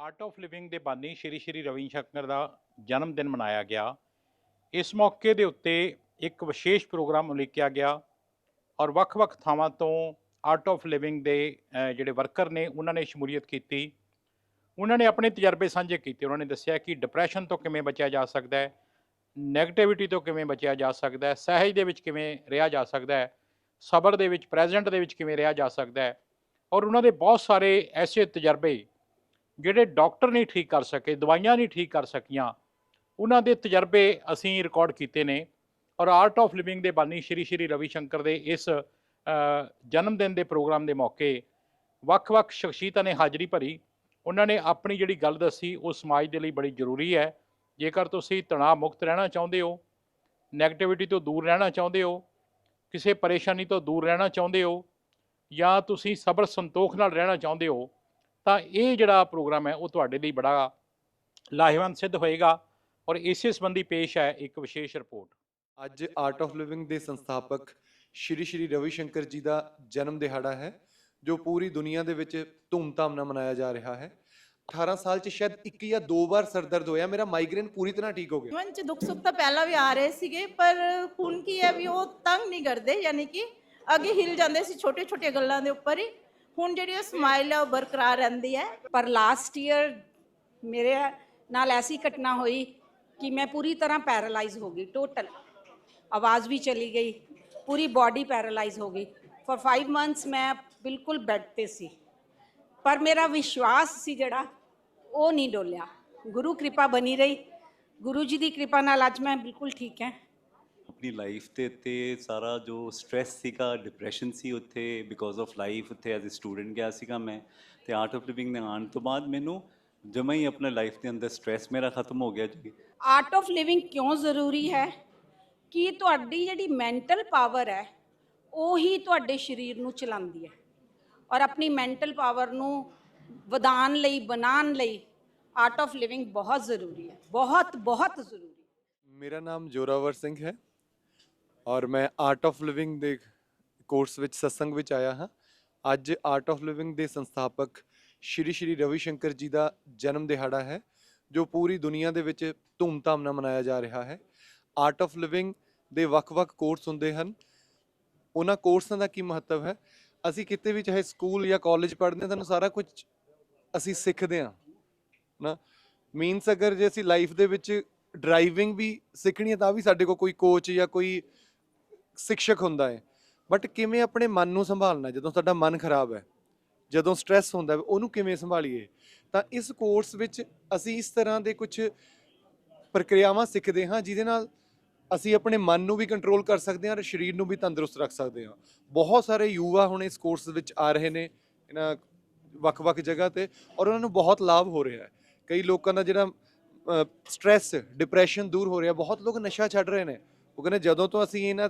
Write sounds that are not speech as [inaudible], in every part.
Art of living ਦੇ ਬਾਨੀ ਸ਼੍ਰੀ ਸ਼੍ਰੀ ਰਵੀ ਸ਼ੰਕਰ ਦਾ ਜਨਮ ਦਿਨ ਮਨਾਇਆ ਗਿਆ। ਇਸ ਮੌਕੇ ਦੇ ਉੱਤੇ ਇੱਕ ਵਿਸ਼ੇਸ਼ ਪ੍ਰੋਗਰਾਮ ਉਲੀਕਿਆ ਗਿਆ ਔਰ ਵੱਖ-ਵੱਖ ਥਾਵਾਂ ਤੋਂ ਆਰਟ ਆਫ ਲਿਵਿੰਗ ਦੇ ਜਿਹੜੇ ਵਰਕਰ ਨੇ, ਉਹਨਾਂ ਨੇ ਸ਼ਮੂਲੀਅਤ ਕੀਤੀ। ਉਹਨਾਂ ਨੇ ਆਪਣੇ ਤਜਰਬੇ ਸਾਂਝੇ ਕੀਤੇ। ਉਹਨਾਂ ਨੇ ਦੱਸਿਆ ਕਿ ਡਿਪਰੈਸ਼ਨ ਤੋਂ ਕਿਵੇਂ ਬਚਿਆ ਜਾ ਸਕਦਾ ਹੈ ਨੈਗੇਟਿਵਿਟੀ ਤੋਂ ਕਿਵੇਂ ਬਚਿਆ ਜਾ ਸਕਦਾ ਹੈ, ਸਹਿਜ ਦੇ ਵਿੱਚ ਕਿਵੇਂ ਰਿਹਾ ਜਾ ਸਕਦਾ ਹੈ, ਸਬਰ ਦੇ ਵਿੱਚ ਪ੍ਰੈਜ਼ੈਂਟ ਦੇ ਵਿੱਚ ਕਿਵੇਂ ਰਿਹਾ ਜਾ ਸਕਦਾ ਹੈ ਔਰ ਉਹਨਾਂ ਦੇ ਬਹੁਤ ਸਾਰੇ ਐਸੇ ਤਜਰਬੇ ਜਿਹੜੇ ਡਾਕਟਰ ਨਹੀਂ ਠੀਕ ਕਰ ਸਕੇ, ਦਵਾਈਆਂ ਨਹੀਂ ਠੀਕ ਕਰ ਸਕੀਆਂ, ਉਹਨਾਂ ਦੇ ਤਜਰਬੇ ਅਸੀਂ ਰਿਕਾਰਡ ਕੀਤੇ ਨੇ ਔਰ ਆਰਟ ਆਫ ਲਿਵਿੰਗ ਦੇ ਬਾਨੀ ਸ਼੍ਰੀ ਸ਼੍ਰੀ ਰਵੀ ਸ਼ੰਕਰ ਦੇ ਇਸ ਜਨਮ ਦਿਨ ਦੇ ਪ੍ਰੋਗਰਾਮ ਦੇ ਮੌਕੇ ਵੱਖ-ਵੱਖ ਸ਼ਖਸੀਅਤਾਂ ਨੇ ਹਾਜ਼ਰੀ ਭਰੀ। ਉਹਨਾਂ ਨੇ ਆਪਣੀ ਜਿਹੜੀ ਗੱਲ ਦੱਸੀ, ਉਹ ਸਮਾਜ ਦੇ ਲਈ ਬੜੀ ਜ਼ਰੂਰੀ ਹੈ। ਜੇਕਰ ਤੁਸੀਂ ਤਣਾਅ ਮੁਕਤ ਰਹਿਣਾ ਚਾਹੁੰਦੇ ਹੋ ਨੈਗੇਟਿਵਿਟੀ ਤੋਂ ਦੂਰ ਰਹਿਣਾ ਚਾਹੁੰਦੇ ਹੋ, ਕਿਸੇ ਪਰੇਸ਼ਾਨੀ ਤੋਂ ਦੂਰ ਰਹਿਣਾ ਚਾਹੁੰਦੇ ਹੋ ਜਾਂ ਤੁਸੀਂ ਸਬਰ ਸੰਤੋਖ ਨਾਲ ਰਹਿਣਾ ਚਾਹੁੰਦੇ ਹੋ ਤਾਂ ਇਹ ਜਿਹੜਾ ਪ੍ਰੋਗਰਾਮ ਹੈ ਉਹ ਤੁਹਾਡੇ ਲਈ ਬੜਾ ਲਾਹੇਵੰਦ ਸਿੱਧ ਹੋਏਗਾ ਔਰ ਇਸੇ ਸੰਬੰਧੀ ਪੇਸ਼ ਹੈ ਇੱਕ ਵਿਸ਼ੇਸ਼ ਰਿਪੋਰਟ। ਅੱਜ ਆਰਟ ਆਫ ਲਿਵਿੰਗ ਦੇ ਸੰਸਥਾਪਕ ਸ਼੍ਰੀ ਸ਼੍ਰੀ ਰਵੀ ਸ਼ੰਕਰ ਜੀ ਦਾ ਜਨਮ ਦਿਹਾੜਾ ਹੈ ਜੋ ਪੂਰੀ ਦੁਨੀਆ ਦੇ ਵਿੱਚ ਧੂਮਧਾਮ ਨਾਲ ਮਨਾਇਆ ਜਾ ਰਿਹਾ ਹੈ। 18 ਸਾਲ ਚ ਸ਼ਾਇਦ ਇੱਕ ਜਾਂ ਦੋ ਵਾਰ ਸਰਦਰਦ ਹੋਇਆ ਮੇਰਾ ਮਾਈਗ੍ਰੇਨ ਪੂਰੀ ਤਰ੍ਹਾਂ ਠੀਕ ਹੋ ਗਿਆ। ਜੀਵਨ ਚ ਦੁੱਖ ਸੁੱਖ ਤਾਂ ਪਹਿਲਾਂ ਵੀ ਆ ਰਹੇ ਸੀਗੇ ਪਰ ਹੁਣ ਕੀ ਹੈ ਵੀ ਉਹ ਤੰਗ ਨਹੀਂ ਕਰਦੇ ਯਾਨੀ ਕਿ ਅੱਗੇ ਹਿਲ ਜਾਂਦੇ ਸੀ ਛੋਟੇ ਛੋਟੇ ਗੱਲਾਂ ਦੇ ਉੱਪਰ ਹੀ। ਹੁਣ ਜਿਹੜੀ ਉਹ ਸਮਾਈਲ ਹੈ ਉਹ ਬਰਕਰਾਰ ਰਹਿੰਦੀ ਹੈ। ਪਰ ਲਾਸਟ ਈਅਰ ਮੇਰੇ ਨਾਲ ਐਸੀ ਘਟਨਾ ਹੋਈ ਕਿ ਮੈਂ ਪੂਰੀ ਤਰ੍ਹਾਂ ਪੈਰਾਲਾਈਜ਼ ਹੋ ਗਈ ਟੋਟਲ ਆਵਾਜ਼ ਵੀ ਚਲੀ ਗਈ, ਪੂਰੀ ਬਾਡੀ ਪੈਰਾਲਾਈਜ਼ ਹੋ ਗਈ। ਫॉर 5 ਮੰਥਸ ਮੈਂ ਬਿਲਕੁਲ ਬੈੱਡ ਤੇ ਸੀ। ਪਰ ਮੇਰਾ ਵਿਸ਼ਵਾਸ ਸੀ ਜਿਹੜਾ, ਉਹ ਨਹੀਂ ਡੋਲਿਆ। ਗੁਰੂ ਕਿਰਪਾ ਬਣੀ ਰਹੀ। ਗੁਰੂ ਜੀ ਦੀ ਕਿਰਪਾ ਨਾਲ ਅੱਜ ਮੈਂ ਬਿਲਕੁਲ ਠੀਕ ਹਾਂ। ਆਪਣੀ ਲਾਈਫ ਤੇ ਤੇ ਸਾਰਾ ਜੋ ਸਟ्रेस ਸੀਗਾ ਡਿਪਰੈਸ਼ਨ ਸੀ ਉੱਥੇ ਬਿਕੋਜ਼ ਆਫ ਲਾਈਫ ਉੱਥੇ ਐਜ਼ ਅ ਸਟੂਡੈਂਟ ਗਿਆ ਸੀਗਾ ਮੈਂ ਤੇ ਆਰਟ ਆਫ ਲਿਵਿੰਗ ਦੇ ਆਉਣ ਤੋਂ ਬਾਅਦ ਮੈਨੂੰ ਜਮਾ ਹੀ ਆਪਣੇ ਲਾਈਫ ਦੇ ਅੰਦਰ ਸਟ्रेस ਮੇਰਾ ਖਤਮ ਹੋ ਗਿਆ ਜੀ। ਆਰਟ ਆਫ ਲਿਵਿੰਗ ਕਿਉਂ ਜ਼ਰੂਰੀ ਹੈ? ਕਿ ਤੁਹਾਡੀ ਜਿਹੜੀ ਮੈਂਟਲ ਪਾਵਰ ਹੈ ਉਹੀ ਤੁਹਾਡੇ ਸਰੀਰ ਨੂੰ ਚਲਾਉਂਦੀ ਹੈ? ਔਰ ਆਪਣੀ ਮੈਂਟਲ ਪਾਵਰ ਨੂੰ ਵਧਾਉਣ ਲਈ ਬਣਾਉਣ ਲਈ ਆਰਟ ਆਫ ਲਿਵਿੰਗ ਬਹੁਤ ਜ਼ਰੂਰੀ ਹੈ ਬਹੁਤ ਬਹੁਤ ਜ਼ਰੂਰੀ ਮੇਰਾ ਨਾਮ ਜੋਰਾਵਰ ਸਿੰਘ ਹੈ। ਔਰ ਮੈਂ ਆਰਟ ਆਫ ਲਿਵਿੰਗ ਦੇ ਕੋਰਸ ਵਿੱਚ ਸਤਸੰਗ ਵਿੱਚ ਆਇਆ ਹਾਂ। ਅੱਜ ਆਰਟ ਆਫ ਲਿਵਿੰਗ ਦੇ ਸੰਸਥਾਪਕ ਸ਼੍ਰੀ ਸ਼੍ਰੀ ਰਵੀ ਸ਼ੰਕਰ ਜੀ ਦਾ ਜਨਮ ਦਿਹਾੜਾ ਹੈ, ਜੋ ਪੂਰੀ ਦੁਨੀਆ ਦੇ ਵਿੱਚ ਧੂਮਧਾਮ ਨਾਲ ਮਨਾਇਆ ਜਾ ਰਿਹਾ ਹੈ। ਆਰਟ ਆਫ ਲਿਵਿੰਗ ਦੇ ਵੱਖ-ਵੱਖ ਕੋਰਸ ਹੁੰਦੇ ਹਨ। ਉਹਨਾਂ ਕੋਰਸਾਂ ਦਾ ਕੀ ਮਹੱਤਵ ਹੈ? ਅਸੀਂ ਕਿਤੇ ਵੀ ਚਾਹੇ ਸਕੂਲ ਜਾਂ ਕਾਲਜ ਪੜ੍ਹਦੇ ਹਾਂ, ਤੁਹਾਨੂੰ ਸਾਰਾ ਕੁਝ ਅਸੀਂ ਸਿੱਖਦੇ ਹਾਂ। ਨਾ ਮੀਨਸ ਅਗਰ ਜੇ ਅਸੀਂ ਲਾਈਫ ਦੇ ਵਿੱਚ ਡਰਾਈਵਿੰਗ ਵੀ ਸਿੱਖਣੀ ਹੈ, ਤਾਂ ਵੀ ਸਾਡੇ ਕੋਲ ਕੋਈ ਕੋਚ ਜਾਂ ਕੋਈ ਸਿੱਖਿਅਕ ਹੁੰਦਾ ਹੈ। ਬਟ ਕਿਵੇਂ ਆਪਣੇ ਮਨ ਨੂੰ ਸੰਭਾਲਣਾ ਜਦੋਂ ਸਾਡਾ ਮਨ ਖਰਾਬ ਹੈ, ਜਦੋਂ ਸਟ्रेस ਹੁੰਦਾ ਹੈ, ਉਹਨੂੰ ਕਿਵੇਂ ਸੰਭਾਲੀਏ? ਤਾਂ ਇਸ ਕੋਰਸ ਵਿੱਚ ਅਸੀਂ ਇਸ ਤਰ੍ਹਾਂ ਦੇ ਕੁਝ ਪ੍ਰਕਿਰਿਆਵਾਂ ਸਿੱਖਦੇ ਹਾਂ, ਜਿਹਦੇ ਨਾਲ ਅਸੀਂ ਆਪਣੇ ਮਨ ਨੂੰ ਵੀ ਕੰਟਰੋਲ ਕਰ ਸਕਦੇ ਹਾਂ, ਔਰ ਸਰੀਰ ਨੂੰ ਵੀ ਤੰਦਰੁਸਤ ਰੱਖ ਸਕਦੇ ਹਾਂ। ਬਹੁਤ ਸਾਰੇ ਯੂਵਾ ਹੁਣ ਇਸ ਕੋਰਸ ਵਿੱਚ ਆ ਰਹੇ ਨੇ, ਇਹਨਾਂ ਵੱਖ-ਵੱਖ ਜਗ੍ਹਾ ਤੇ, ਔਰ ਉਹਨਾਂ ਨੂੰ ਬਹੁਤ ਲਾਭ ਹੋ ਰਿਹਾ ਹੈ। ਕਈ ਲੋਕਾਂ ਦਾ ਜਿਹੜਾ ਸਟ्रेस ਡਿਪਰੈਸ਼ਨ ਦੂਰ ਹੋ ਰਿਹਾ, ਬਹੁਤ ਲੋਕ ਨਸ਼ਾ ਛੱਡ ਰਹੇ ਨੇ। ਉਹ ਕਹਿੰਦੇ ਜਦੋਂ ਤੋਂ ਅਸੀਂ ਇਹਨਾਂ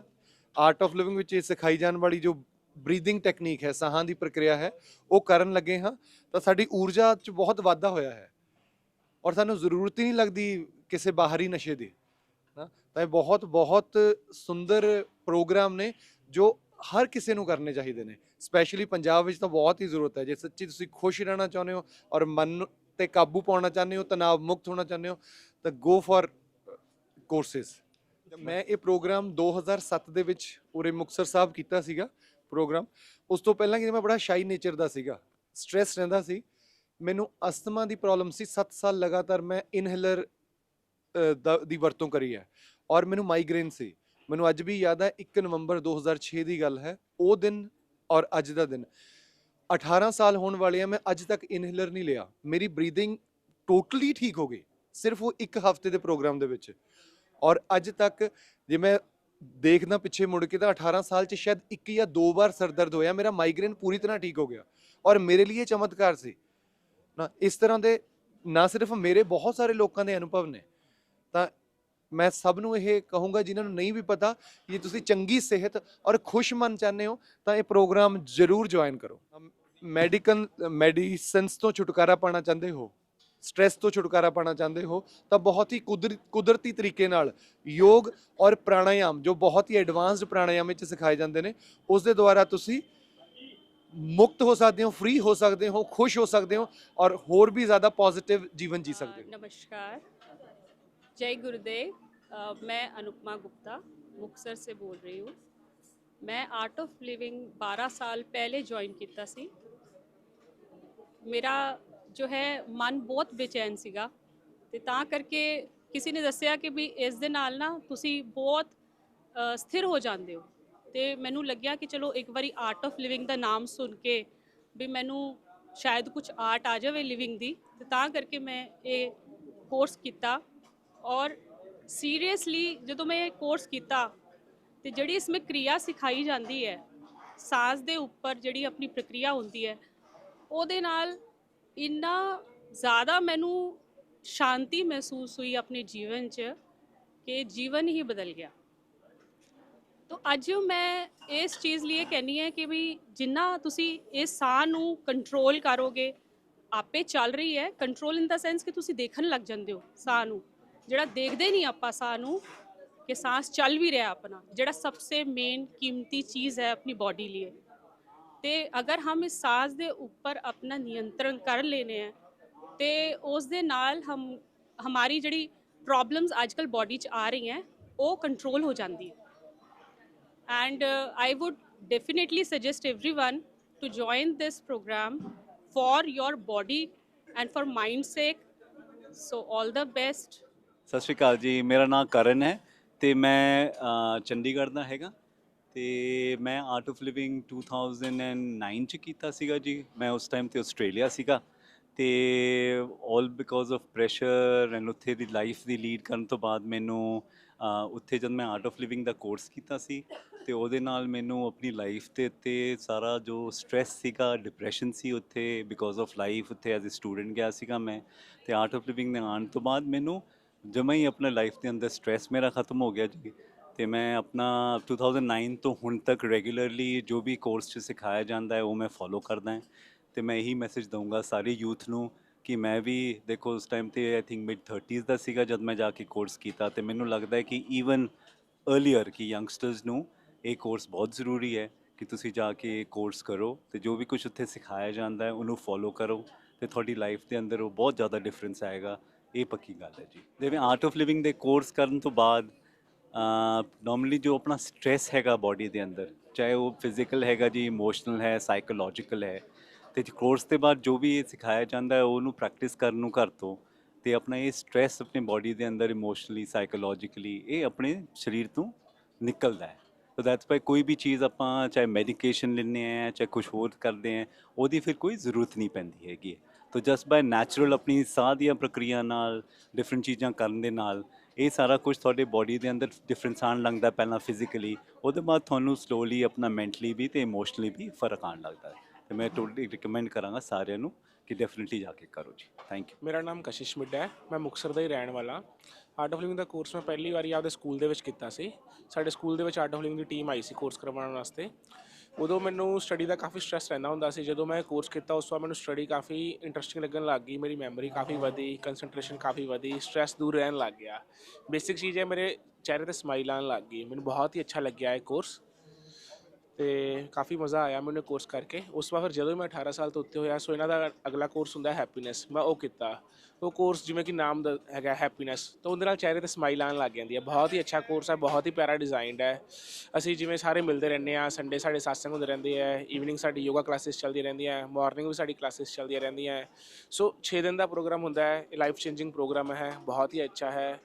ਆਰਟ ਆਫ ਲਿਵਿੰਗ ਵਿੱਚ ਇਹ ਸਿਖਾਈ ਜਾਣ ਵਾਲੀ ਜੋ ਬਰੀਥਿੰਗ ਟੈਕਨੀਕ ਹੈ, ਸਾਹਾਂ ਦੀ ਪ੍ਰਕਿਰਿਆ ਹੈ, ਉਹ ਕਰਨ ਲੱਗੇ ਹਾਂ, ਤਾਂ ਸਾਡੀ ਊਰਜਾ 'ਚ ਬਹੁਤ ਵਾਧਾ ਹੋਇਆ ਹੈ। ਔਰ ਸਾਨੂੰ ਜ਼ਰੂਰਤ ਹੀ ਨਹੀਂ ਲੱਗਦੀ ਕਿਸੇ ਬਾਹਰੀ ਨਸ਼ੇ ਦੀ। ਨਾ ਤਾਂ ਇਹ ਬਹੁਤ ਬਹੁਤ ਸੁੰਦਰ ਪ੍ਰੋਗਰਾਮ ਨੇ, ਜੋ ਹਰ ਕਿਸੇ ਨੂੰ ਕਰਨੇ ਚਾਹੀਦੇ ਨੇ। ਸਪੈਸ਼ਲੀ ਪੰਜਾਬ ਵਿੱਚ ਤਾਂ ਬਹੁਤ ਹੀ ਜ਼ਰੂਰਤ ਹੈ। ਜੇ ਸੱਚੀ ਤੁਸੀਂ ਖੁਸ਼ ਰਹਿਣਾ ਚਾਹੁੰਦੇ ਹੋ ਔਰ ਮਨ ਤੇ ਕਾਬੂ ਪਾਉਣਾ ਚਾਹੁੰਦੇ ਹੋ ਤਣਾਅ ਮੁਕਤ ਹੋਣਾ ਚਾਹੁੰਦੇ ਹੋ, ਤਾਂ ਗੋ ਫॉर ਕੋਰਸਸ ਮੈਂ ਇਹ ਪ੍ਰੋਗਰਾਮ 2007 ਦੇ ਵਿੱਚ ਉਰੇ ਮੁਕਤਸਰ ਸਾਹਿਬ ਕੀਤਾ ਸੀਗਾ ਪ੍ਰੋਗਰਾਮ। ਉਸ ਤੋਂ ਪਹਿਲਾਂ ਕਿ ਮੈਂ ਬੜਾ ਸ਼ਾਈ ਨੇਚਰ ਦਾ ਸੀਗਾ ਸਟ्रेस ਰਹਿੰਦਾ ਸੀ। ਮੈਨੂੰ ਅਸਥਮਾ ਦੀ ਪ੍ਰੋਬਲਮ ਸੀ 7 ਸਾਲ ਲਗਾਤਾਰ ਮੈਂ ਇਨਹੇਲਰ ਦੀ ਵਰਤੋਂ ਕਰੀ ਹੈ। ਔਰ ਮੈਨੂੰ ਮਾਈਗ੍ਰੇਨ ਸੀ। ਮੈਨੂੰ ਅੱਜ ਵੀ ਯਾਦ ਹੈ 1 ਨਵੰਬਰ 2006 ਦੀ ਗੱਲ ਹੈ। ਉਹ ਦਿਨ ਔਰ ਅੱਜ ਦਾ ਦਿਨ। 18 ਸਾਲ ਹੋਣ ਵਾਲੇ ਆ, ਮੈਂ ਅੱਜ ਤੱਕ ਇਨਹੇਲਰ ਨਹੀਂ ਲਿਆ। ਮੇਰੀ ਬਰੀਥਿੰਗ ਟੋਟਲੀ ਠੀਕ ਹੋ ਗਈ। ਸਿਰਫ ਉਹ ਇੱਕ ਹਫ਼ਤੇ ਦੇ ਪ੍ਰੋਗਰਾਮ ਦੇ ਵਿੱਚ। ਔਰ ਅੱਜ ਤੱਕ ਜੇ ਮੈਂ ਦੇਖਦਾ ਪਿੱਛੇ ਮੁੜ ਕੇ ਤਾਂ 18 ਸਾਲ ਚ ਸ਼ਾਇਦ ਇੱਕ ਜਾਂ ਦੋ ਵਾਰ ਸਰਦਰਦ ਹੋਇਆ, ਮੇਰਾ ਮਾਈਗ੍ਰੇਨ ਪੂਰੀ ਤਰ੍ਹਾਂ ਠੀਕ ਹੋ ਗਿਆ। ਔਰ ਮੇਰੇ ਲਈ ਇਹ ਚਮਤਕਾਰ ਸੀ। ਨਾ, ਇਸ ਤਰ੍ਹਾਂ ਦੇ ਨਾ ਸਿਰਫ ਮੇਰੇ, ਬਹੁਤ ਸਾਰੇ ਲੋਕਾਂ ਦੇ ਅਨੁਭਵ ਨੇ। ਤਾਂ ਮੈਂ ਸਭ ਨੂੰ ਇਹ ਕਹੂੰਗਾ, ਜਿਨ੍ਹਾਂ ਨੂੰ ਨਹੀਂ ਵੀ ਪਤਾ ਜੇ ਤੁਸੀਂ ਚੰਗੀ ਸਿਹਤ ਔਰ ਖੁਸ਼ ਮਨ ਚਾਹੁੰਦੇ ਹੋ, ਤਾਂ ਇਹ ਪ੍ਰੋਗਰਾਮ ਜ਼ਰੂਰ ਜੁਆਇਨ ਕਰੋ। ਮੈਡੀਕਲ, ਮੈਡੀਸਨਸ ਤੋਂ ਛੁਟਕਾਰਾ ਪਾਣਾ ਚਾਹੁੰਦੇ ਹੋ? ਸਟ्रेस ਤੋਂ ਛੁਟਕਾਰਾ ਪਾਣਾ ਚਾਹੁੰਦੇ ਹੋ, ਤਾਂ ਬਹੁਤ ਹੀ ਕੁਦਰਤੀ ਤਰੀਕੇ ਨਾਲ ਯੋਗ ਔਰ ਪ੍ਰਾਣਾਯਾਮ, ਜੋ ਬਹੁਤ ਹੀ ਐਡਵਾਂਸਡ ਪ੍ਰਾਣਾਯਾਮ ਵਿੱਚ ਸਿਖਾਏ ਜਾਂਦੇ ਨੇ ਉਸ ਦੇ ਦੁਆਰਾ ਤੁਸੀਂ ਮੁਕਤ ਹੋ ਸਕਦੇ ਹੋ ਫ੍ਰੀ ਹੋ ਸਕਦੇ ਹੋ, ਖੁਸ਼ ਹੋ ਸਕਦੇ ਹੋ ਔਰ ਹੋਰ ਵੀ ਜ਼ਿਆਦਾ ਪੋਜ਼ਿਟਿਵ ਜੀਵਨ ਜੀ ਸਕਦੇ ਹੋ। ਨਮਸਕਾਰ। ਜੈ ਗੁਰਦੇਵ। ਮੈਂ ਅਨੁਪਮਾ ਗੁਪਤਾ ਮੁਕਸਰ ਸੇ ਬੋਲ ਰਹੀ ਹੂੰ। ਮੈਂ ਆਰਟ ਆਫ ਲਿਵਿੰਗ 12 ਸਾਲ ਪਹਿਲੇ ਜੁਆਇਨ ਕੀਤਾ ਸੀ। ਮੇਰਾ ਜੋ ਹੈ, ਮਨ ਬਹੁਤ ਬੇਚੈਨ ਸੀਗਾ। ਤੇ ਤਾਂ ਕਰਕੇ ਕਿਸੇ ਨੇ ਦੱਸਿਆ ਕਿ ਵੀ ਇਸ ਦੇ ਨਾਲ ਨਾ ਤੁਸੀਂ ਬਹੁਤ ਸਥਿਰ ਹੋ ਜਾਂਦੇ ਹੋ। ਤੇ ਮੈਨੂੰ ਲੱਗਿਆ ਕਿ ਚਲੋ ਇੱਕ ਵਾਰੀ ਆਰਟ ਆਫ ਲਿਵਿੰਗ ਦਾ ਨਾਮ ਸੁਣ ਕੇ ਵੀ ਮੈਨੂੰ ਸ਼ਾਇਦ ਕੁਝ ਆਰਟ ਆ ਜਾਵੇ ਲਿਵਿੰਗ ਦੀ। ਤੇ ਤਾਂ ਕਰਕੇ ਮੈਂ ਇਹ ਕੋਰਸ ਕੀਤਾ। ਔਰ ਸੀਰੀਅਸਲੀ ਜਦੋਂ ਮੈਂ ਇਹ ਕੋਰਸ ਕੀਤਾ, ਤੇ ਜਿਹੜੀ ਇਸ ਵਿੱਚ ਕਿਰਿਆ ਸਿਖਾਈ ਜਾਂਦੀ ਹੈ, ਸਾਜ਼ ਦੇ ਉੱਪਰ ਜਿਹੜੀ ਆਪਣੀ ਪ੍ਰਕਿਰਿਆ ਹੁੰਦੀ ਹੈ, ਉਹਦੇ ਨਾਲ ਇੰਨਾ ਜ਼ਿਆਦਾ ਮੈਨੂੰ ਸ਼ਾਂਤੀ ਮਹਿਸੂਸ ਹੋਈ ਆਪਣੇ ਜੀਵਨ 'ਚ ਕਿ ਜੀਵਨ ਹੀ ਬਦਲ ਗਿਆ। ਤੋ ਅੱਜ ਮੈਂ ਇਸ ਚੀਜ਼ ਲਈ ਇਹ ਕਹਿੰਨੀ ਹੈ ਕਿ ਵੀ ਜਿੰਨਾ ਤੁਸੀਂ ਇਸ ਸਾਹ ਨੂੰ ਕੰਟਰੋਲ ਕਰੋਗੇ, ਆਪੇ ਚੱਲ ਰਹੀ ਹੈ। ਕੰਟਰੋਲ ਇਨ ਦਾ ਸੈਂਸ ਕਿ ਤੁਸੀਂ ਦੇਖਣ ਲੱਗ ਜਾਂਦੇ ਹੋ ਸਾਹ ਨੂੰ। ਜਿਹੜਾ ਦੇਖਦੇ ਨਹੀਂ ਆਪਾਂ ਸਾਹ ਨੂੰ ਕਿ ਸਾਹ ਚੱਲ ਵੀ ਰਿਹਾ ਆਪਣਾ। ਜਿਹੜਾ ਸਭ ਤੋਂ ਮੇਨ ਕੀਮਤੀ ਚੀਜ਼ ਹੈ ਆਪਣੀ ਬਾਡੀ ਲਈ। ਤੇ ਅਗਰ ਹਮ ਇਸ ਸਾਜ਼ ਦੇ ਉੱਪਰ ਆਪਣਾ ਨਿਯੰਤਰਣ ਕਰ ਲੈਨੇ ਹੈ ਤੇ ਉਸ ਦੇ ਨਾਲ ਹਮ, ਹਮਾਰੀ ਜਿਹੜੀ ਪ੍ਰੋਬਲਮਸ ਅੱਜਕੱਲ ਬਾਡੀ 'ਚ ਆ ਰਹੀਆਂ, ਉਹ ਕੰਟਰੋਲ ਹੋ ਜਾਂਦੀ ਹੈ। And I uh, i would suggest suggest everyone to join this program for your body and for mind sake. So, all the best. ਸਤਿ ਸ਼੍ਰੀ ਅਕਾਲ ਜੀ, ਮੇਰਾ ਨਾਮ ਕਰਨ ਹੈ ਤੇ ਮੈਂ ਚੰਡੀਗੜ੍ਹ ਦਾ ਹੈਗਾ। ਤੇ ਮੈਂ ਆਰਟ ਆਫ ਲਿਵਿੰਗ 2009 ਚ ਕੀਤਾ ਸੀਗਾ ਜੀ। ਮੈਂ ਉਸ ਟਾਈਮ ਤੇ ਆਸਟ੍ਰੇਲੀਆ ਸੀਗਾ ਤੇ 올 ਬਿਕੋਜ਼ ਆਫ ਪ੍ਰੈਸ਼ਰ ਐਂਡ ਉੱਥੇ ਦੀ ਲਾਈਫ ਦੀ ਲੀਡ ਕਰਨ ਤੋਂ ਬਾਅਦ ਮੈਨੂੰ ਉੱਥੇ ਜਦ ਮੈਂ ਆਰਟ ਆਫ ਲਿਵਿੰਗ ਦਾ ਕੋਰਸ ਕੀਤਾ ਸੀ ਤੇ ਉਹਦੇ ਨਾਲ ਮੈਨੂੰ ਆਪਣੀ ਲਾਈਫ ਦੇ ਉੱਤੇ ਸਾਰਾ ਜੋ ਸਟ੍ਰੈਸ ਸੀਗਾ ਡਿਪਰੈਸ਼ਨ ਸੀ ਉੱਥੇ ਬਿਕੋਜ਼ ਆਫ ਲਾਈਫ ਉੱਥੇ ਐਜ਼ ਅ ਸਟੂਡੈਂਟ ਗਿਆ ਸੀਗਾ ਮੈਂ। ਤੇ ਆਰਟ ਆਫ ਲਿਵਿੰਗ ਦੇ ਆਉਣ ਤੋਂ ਬਾਅਦ ਮੈਨੂੰ ਜਮਾਂ ਹੀ ਆਪਣਾ ਲਾਈਫ ਦੇ ਅੰਦਰ ਸਟ੍ਰੈਸ ਮੇਰਾ ਖਤਮ ਹੋ ਗਿਆ ਜੀ। ਤੇ ਮੈਂ ਆਪਣਾ 2009 ਤੋਂ ਹੁਣ ਤੱਕ ਰੈਗੂਲਰਲੀ ਜੋ ਵੀ ਕੋਰਸ 'ਚ ਸਿਖਾਇਆ ਜਾਂਦਾ ਹੈ, ਉਹ ਮੈਂ ਫੋਲੋ ਕਰਦਾ ਹਾਂ। ਤੇ ਮੈਂ ਇਹੀ ਮੈਸੇਜ ਦਊਂਗਾ ਸਾਰੇ ਯੂਥ ਨੂੰ ਕਿ ਮੈਂ ਵੀ ਦੇਖੋ ਉਸ ਟਾਈਮ ਤੇ ਆਈ ਥਿੰਕ ਮਿਡ 30s ਦਾ ਸੀਗਾ ਜਦ ਮੈਂ ਜਾ ਕੇ ਕੋਰਸ ਕੀਤਾ ਤੇ ਮੈਨੂੰ ਲੱਗਦਾ ਹੈ ਕਿ ਈਵਨ ਅਰਲੀਅਰ ਕਿ ਯੰਗਸਟਰਸ ਨੂੰ ਇਹ ਕੋਰਸ ਬਹੁਤ ਜ਼ਰੂਰੀ ਹੈ ਕਿ ਤੁਸੀਂ ਜਾ ਕੇ ਕੋਰਸ ਕਰੋ ਤੇ ਜੋ ਵੀ ਕੁਝ ਉੱਥੇ ਸਿਖਾਇਆ ਜਾਂਦਾ ਹੈ, ਉਹਨੂੰ ਫੋਲੋ ਕਰੋ ਤੇ ਤੁਹਾਡੀ ਲਾਈਫ ਦੇ ਅੰਦਰ ਉਹ ਬਹੁਤ ਜ਼ਿਆਦਾ ਡਿਫਰੈਂਸ ਆਏਗਾ। ਇਹ ਪੱਕੀ ਗੱਲ ਹੈ ਜੀ। ਜਿਵੇਂ ਆਰਟ ਆਫ ਲਿਵਿੰਗ ਦੇ ਕੋਰਸ ਕਰਨ ਤੋਂ ਬਾਅਦ ਨਾਰਮਲੀ ਜੋ ਆਪਣਾ ਸਟ੍ਰੈਸ ਹੈਗਾ ਬਾਡੀ ਦੇ ਅੰਦਰ, ਚਾਹੇ ਉਹ ਫਿਜ਼ੀਕਲ ਹੈਗਾ ਜੀ ਇਮੋਸ਼ਨਲ ਹੈ ਸਾਈਕੋਲੋਜੀਕਲ ਹੈ, ਤੇ ਕੋਰਸ ਦੇ ਬਾਅਦ ਜੋ ਵੀ ਇਹ ਸਿਖਾਇਆ ਜਾਂਦਾ ਹੈ, ਉਹਨੂੰ ਪ੍ਰੈਕਟਿਸ ਕਰਨ ਨੂੰ ਘਰ ਤੋਂ, ਤੇ ਆਪਣਾ ਇਹ ਸਟ੍ਰੈਸ ਆਪਣੇ ਬਾਡੀ ਦੇ ਅੰਦਰ ਇਮੋਸ਼ਨਲੀ ਸਾਈਕੋਲੋਜੀਕਲੀ ਇਹ ਆਪਣੇ ਸਰੀਰ ਤੋਂ ਨਿਕਲਦਾ ਹੈ। ਸੋ ਦੈਟਸ ਵਾਈ ਕੋਈ ਵੀ ਚੀਜ਼ ਆਪਾਂ ਚਾਹੇ ਮੈਡੀਕੇਸ਼ਨ ਲੈਂਦੇ ਆ ਚਾਹੇ ਕੁਝ ਹੋਰ ਕਰਦੇ ਆ ਉਹਦੀ ਫਿਰ ਕੋਈ ਜ਼ਰੂਰਤ ਨਹੀਂ ਪੈਂਦੀ ਹੈਗੀ। ਤੋ ਜਸਟ ਬਾਈ ਨੈਚੁਰਲ ਆਪਣੀ ਸਾਹ ਦੀਆਂ ਪ੍ਰਕਿਰਿਆ ਨਾਲ ਡਿਫਰੈਂਟ ਚੀਜ਼ਾਂ ਕਰਨ ਦੇ ਨਾਲ ਇਹ ਸਾਰਾ ਕੁਝ ਤੁਹਾਡੇ ਬਾਡੀ ਦੇ ਅੰਦਰ ਡਿਫਰੈਂਸ ਆਉਣ ਲੱਗਦਾ ਪਹਿਲਾਂ ਫਿਜ਼ੀਕਲੀ ਉਹਦੇ ਬਾਅਦ ਤੁਹਾਨੂੰ ਸਲੋਲੀ ਆਪਣਾ ਮੈਂਟਲੀ ਵੀ ਤੇ ਇਮੋਸ਼ਨਲੀ ਵੀ ਫ਼ਰਕ ਆਉਣ ਲੱਗਦਾ ਹੈ। ਤੇ ਮੈਂ ਟੋਟਲੀ ਰਿਕਮੈਂਡ ਕਰਾਂਗਾ ਸਾਰਿਆਂ ਨੂੰ ਕਿ ਡੈਫੀਨਿਟਲੀ ਜਾ ਕੇ ਕਰੋ ਜੀ। ਥੈਂਕ ਯੂ ਮੇਰਾ ਨਾਮ ਕਸ਼ਿਸ਼ ਮਿੱਡਾ ਹੈ, ਮੈਂ ਮੁਕਤਸਰ ਦਾ ਹੀ ਰਹਿਣ ਵਾਲਾ ਆਰਟ ਆਫ ਲਿਵਿੰਗ ਦਾ ਕੋਰਸ ਮੈਂ ਪਹਿਲੀ ਵਾਰੀ ਆਪਦੇ ਸਕੂਲ ਦੇ ਵਿੱਚ ਕੀਤਾ ਸੀ। ਸਾਡੇ ਸਕੂਲ ਦੇ ਵਿੱਚ ਆਰਟ ਆਫ ਲਿਵਿੰਗ ਦੀ ਟੀਮ ਆਈ ਸੀ ਕੋਰਸ ਕਰਵਾਉਣ ਵਾਸਤੇ। ਉਦੋਂ ਮੈਨੂੰ ਸਟੱਡੀ ਦਾ ਕਾਫੀ ਸਟ੍ਰੈਸ ਰਹਿੰਦਾ ਹੁੰਦਾ ਸੀ। ਜਦੋਂ ਮੈਂ ਕੋਰਸ ਕੀਤਾ ਉਸ ਤੋਂ ਬਾਅਦ ਮੈਨੂੰ ਸਟੱਡੀ ਕਾਫੀ ਇੰਟਰਸਟਿੰਗ ਲੱਗਣ ਲੱਗ ਗਈ ਮੇਰੀ ਮੈਮਰੀ ਕਾਫੀ ਵਧੀ ਕਨਸੈਂਟਰੇਸ਼ਨ ਕਾਫੀ ਵਧੀ ਸਟ੍ਰੈਸ ਦੂਰ ਰਹਿਣ ਲੱਗ ਗਿਆ। ਬੇਸਿਕ ਚੀਜ਼ ਹੈ ਮੇਰੇ ਚਿਹਰੇ ਤੇ ਸਮਾਈਲ ਆਉਣ ਲੱਗ ਗਈ। ਮੈਨੂੰ ਬਹੁਤ ਹੀ ਅੱਛਾ ਲੱਗਿਆ ਇਹ ਕੋਰਸ ਤੇ ਕਾਫੀ ਮਜ਼ਾ ਆਇਆ ਮੈਨੂੰ ਕੋਰਸ ਕਰਕੇ। ਉਸ ਤੋਂ ਬਾਅਦ ਫਿਰ ਜਦੋਂ ਮੈਂ 18 ਸਾਲ ਤੋਂ ਉੱਤੇ ਹੋਇਆ ਸੋ ਇਹਨਾਂ ਦਾ ਅਗਲਾ ਕੋਰਸ ਹੁੰਦਾ ਹੈਪੀਨੈਸ ਮੈਂ ਉਹ ਕੀਤਾ। ਉਹ ਕੋਰਸ ਜਿਵੇਂ ਕਿ ਨਾਮ ਦਾ, ਹੈਗਾ ਹੈਪੀਨੈਸ ਤਾਂ ਉਹਦੇ ਨਾਲ ਚਿਹਰੇ ਤੇ ਸਮਾਈਲ ਆਉਣ ਲੱਗ ਜਾਂਦੀ ਹੈ। ਬਹੁਤ ਹੀ ਅੱਛਾ ਕੋਰਸ ਹੈ, ਬਹੁਤ ਹੀ ਪਿਆਰਾ ਡਿਜ਼ਾਈਨਡ ਹੈ। ਅਸੀਂ ਜਿਵੇਂ ਸਾਰੇ ਮਿਲਦੇ ਰਹਿੰਦੇ ਆ ਸੰਡੇ ਸਾਡੇ ਸਾਤਸੰਗ ਹੁੰਦੇ ਰਹਿੰਦੇ ਆ ਈਵਨਿੰਗ ਸਾਡੀ ਯੋਗਾ ਕਲਾਸਿਸ ਚੱਲਦੀਆਂ ਰਹਿੰਦੀਆਂ ਮਾਰਨਿੰਗ ਵੀ ਸਾਡੀ ਕਲਾਸਿਸ ਚੱਲਦੀਆਂ ਰਹਿੰਦੀਆਂ ਸੋ 6 ਦਿਨ ਦਾ ਪ੍ਰੋਗਰਾਮ ਹੁੰਦਾ ਹੈ, ਇਹ ਲਾਈਫ ਚੇਂਜਿੰਗ ਪ੍ਰੋਗਰਾਮ ਹੈ, ਬਹੁਤ ਹੀ ਅੱਛਾ ਹੈ।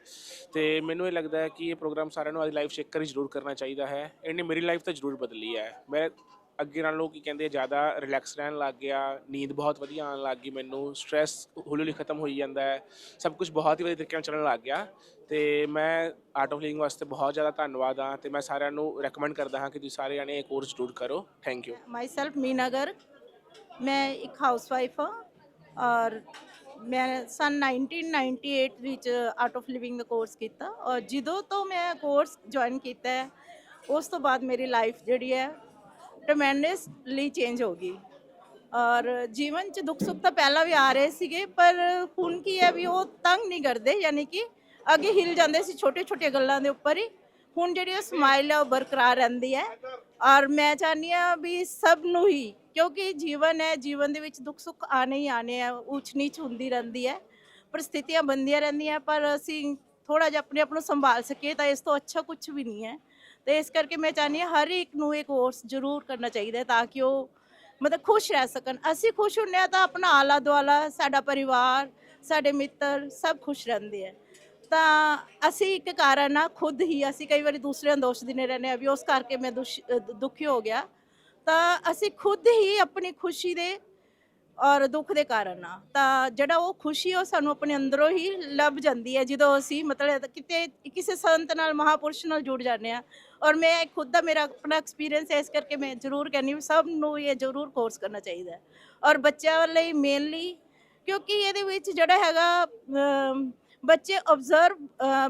ਤੇ ਮੈਨੂੰ ਇਹ ਲੱਗਦਾ ਹੈ ਕਿ ਇਹ ਪ੍ਰੋਗਰਾਮ ਸਾਰਿਆਂ ਨੂੰ ਅੱਜ ਲਾਈਫ 'ਚ ਇੱਕ ਵਾਰੀ ਜ਼ਰੂਰ ਕਰਨਾ ਚਾਹੀਦਾ ਹੈ। ਇਹਨੇ ਮੇਰੀ ਲਾਈਫ ਤਾਂ ਜ਼ਰੂਰ ਬਦਲੀ ਹੈ। ਮੈਂ ਅੱਗੇ ਨਾਲੋਂ ਕੀ ਕਹਿੰਦੇ ਜ਼ਿਆਦਾ ਰਿਲੈਕਸ ਰਹਿਣ ਲੱਗ ਗਿਆ, ਨੀਂਦ ਬਹੁਤ ਵਧੀਆ ਆਉਣ ਲੱਗ ਗਈ ਮੈਨੂੰ ਸਟ੍ਰੈਸ ਹੌਲੀ ਹੌਲੀ ਖਤਮ ਹੋਈ ਜਾਂਦਾ ਹੈ, ਸਭ ਕੁਝ ਬਹੁਤ ਹੀ ਵਧੀਆ ਤਰੀਕੇ ਨਾਲ ਚੱਲਣ ਲੱਗ ਗਿਆ ਤੇ ਮੈਂ ਆਰਟ ਆਫ ਲਿਵਿੰਗ ਵਾਸਤੇ ਬਹੁਤ ਜ਼ਿਆਦਾ ਧੰਨਵਾਦ ਹਾਂ ਤੇ ਮੈਂ ਸਾਰਿਆਂ ਨੂੰ ਰეკਮੈਂਡ ਕਰਦਾ ਹਾਂ ਕਿ ਤੁਸੀਂ ਸਾਰੇ ਜਾਣੇ ਇਹ ਕੋਰਸ ਜ਼ਰੂਰ ਕਰੋ। ਥੈਂਕ ਯੂ ਮਾਈ ਸੈਲਫ ਮੀਨਾਗਰ ਮੈਂ ਇੱਕ ਹਾਊਸਵਾਈਫ ਹਾਂ ਔਰ ਮੈਂ ਸਨ 1998 ਵਿੱਚ ਆਰਟ ਆਫ ਲਿਵਿੰਗ ਦਾ ਕੋਰਸ ਕੀਤਾ ਔਰ ਜਦੋਂ ਤੋਂ ਮੈਂ ਕੋਰਸ ਜੁਆਇਨ ਕੀਤਾ ਹੈ ਉਸ ਤੋਂ ਬਾਅਦ ਮੇਰੀ ਲਾਈਫ ਜਿਹੜੀ ਹੈ ਟ੍ਰਮੈਂਡਸਲੀ ਚੇਂਜ ਹੋ ਗਈ। ਔਰ ਜੀਵਨ 'ਚ ਦੁੱਖ ਸੁੱਖ ਤਾਂ ਪਹਿਲਾਂ ਵੀ ਆ ਰਹੇ ਸੀਗੇ, ਪਰ ਹੁਣ ਕੀ ਹੈ ਵੀ ਉਹ ਤੰਗ ਨਹੀਂ ਕਰਦੇ, ਯਾਨੀ ਕਿ ਅੱਗੇ ਹਿਲ ਜਾਂਦੇ ਸੀ ਛੋਟੇ ਛੋਟੇ ਗੱਲਾਂ ਦੇ ਉੱਪਰ ਹੀ। ਹੁਣ ਜਿਹੜੀ ਉਹ ਸਮਾਈਲ ਹੈ ਉਹ ਬਰਕਰਾਰ ਰਹਿੰਦੀ ਹੈ। ਔਰ ਮੈਂ ਚਾਹੁੰਦੀ ਹਾਂ ਵੀ ਸਭ ਨੂੰ ਹੀ, ਕਿਉਂਕਿ ਜੀਵਨ ਹੈ, ਜੀਵਨ ਦੇ ਵਿੱਚ ਦੁੱਖ ਸੁੱਖ ਆਣੇ ਹੀ ਆਣੇ ਆ ਉੱਚ ਨੀਚ ਹੁੰਦੀ ਰਹਿੰਦੀ ਹੈ। ਪਰਿਸਥਿਤੀਆਂ ਬੰਦੀਆਂ ਰਹਿੰਦੀਆਂ, ਪਰ ਅਸੀਂ ਥੋੜਾ ਜਿਹਾ ਆਪਣੇ ਆਪ ਨੂੰ ਸੰਭਾਲ ਸਕੀਏ ਤਾਂ ਇਸ ਤੋਂ ਅੱਛਾ ਕੁਝ ਵੀ ਨਹੀਂ ਹੈ। ਤੇ ਇਸ ਕਰਕੇ ਮੈਂ ਚਾਹੁੰਦੀ ਹਾਂ ਹਰ ਇੱਕ ਨੂੰ ਇਹ ਕੋਰਸ ਜ਼ਰੂਰ ਕਰਨਾ ਚਾਹੀਦਾ ਤਾਂ ਕਿ ਉਹ ਮਤਲਬ ਖੁਸ਼ ਰਹਿ ਸਕਣ। ਅਸੀਂ ਖੁਸ਼ ਹੁੰਨੇ ਆ ਤਾਂ ਆਪਣਾ ਆਲਾ ਦੁਆਲਾ ਸਾਡਾ ਪਰਿਵਾਰ, ਸਾਡੇ ਮਿੱਤਰ ਸਭ ਖੁਸ਼ ਰਹਿੰਦੇ ਆ ਤਾਂ ਅਸੀਂ ਇੱਕ ਕਾਰਨ ਆ, ਖੁਦ ਹੀ ਅਸੀਂ ਕਈ ਵਾਰੀ ਦੂਸਰਿਆਂ ਨੂੰ ਦੋਸ਼ ਦਿੰਦੇ ਰਹਿੰਦੇ ਆ ਵੀ ਉਸ ਕਰਕੇ ਮੈਂ ਦੁਸ਼- ਦੁਖੀ ਹੋ ਗਿਆ। ਤਾਂ ਅਸੀਂ ਖੁਦ ਹੀ ਆਪਣੀ ਖੁਸ਼ੀ ਦੇ ਔਰ ਦੁੱਖ ਦੇ ਕਾਰਨ ਆ। ਤਾਂ ਜਿਹੜਾ ਉਹ ਖੁਸ਼ੀ ਉਹ ਸਾਨੂੰ ਆਪਣੇ ਅੰਦਰੋਂ ਹੀ ਲੱਭ ਜਾਂਦੀ ਹੈ। ਜਦੋਂ ਅਸੀਂ ਮਤਲਬ ਕਿਤੇ, ਕਿਸੇ ਸੰਤ ਨਾਲ, ਮਹਾਪੁਰਸ਼ ਨਾਲ ਜੁੜ ਜਾਂਦੇ ਆ ਔਰ ਮੈਂ ਖੁਦ ਦਾ ਮੇਰਾ ਆਪਣਾ ਐਕਸਪੀਰੀਅੰਸ ਹੈ ਇਸ ਕਰਕੇ ਮੈਂ ਜ਼ਰੂਰ ਹਾਂ ਵੀ ਸਭ ਨੂੰ ਇਹ ਜ਼ਰੂਰ ਕੋਰਸ ਕਰਨਾ ਚਾਹੀਦਾ ਔਰ ਬੱਚਿਆਂ ਲਈ ਮੇਨਲੀ ਕਿਉਂਕਿ ਇਹਦੇ ਵਿੱਚ ਜਿਹੜਾ ਹੈਗਾ ਬੱਚੇ ਆਬਜ਼ਰਵ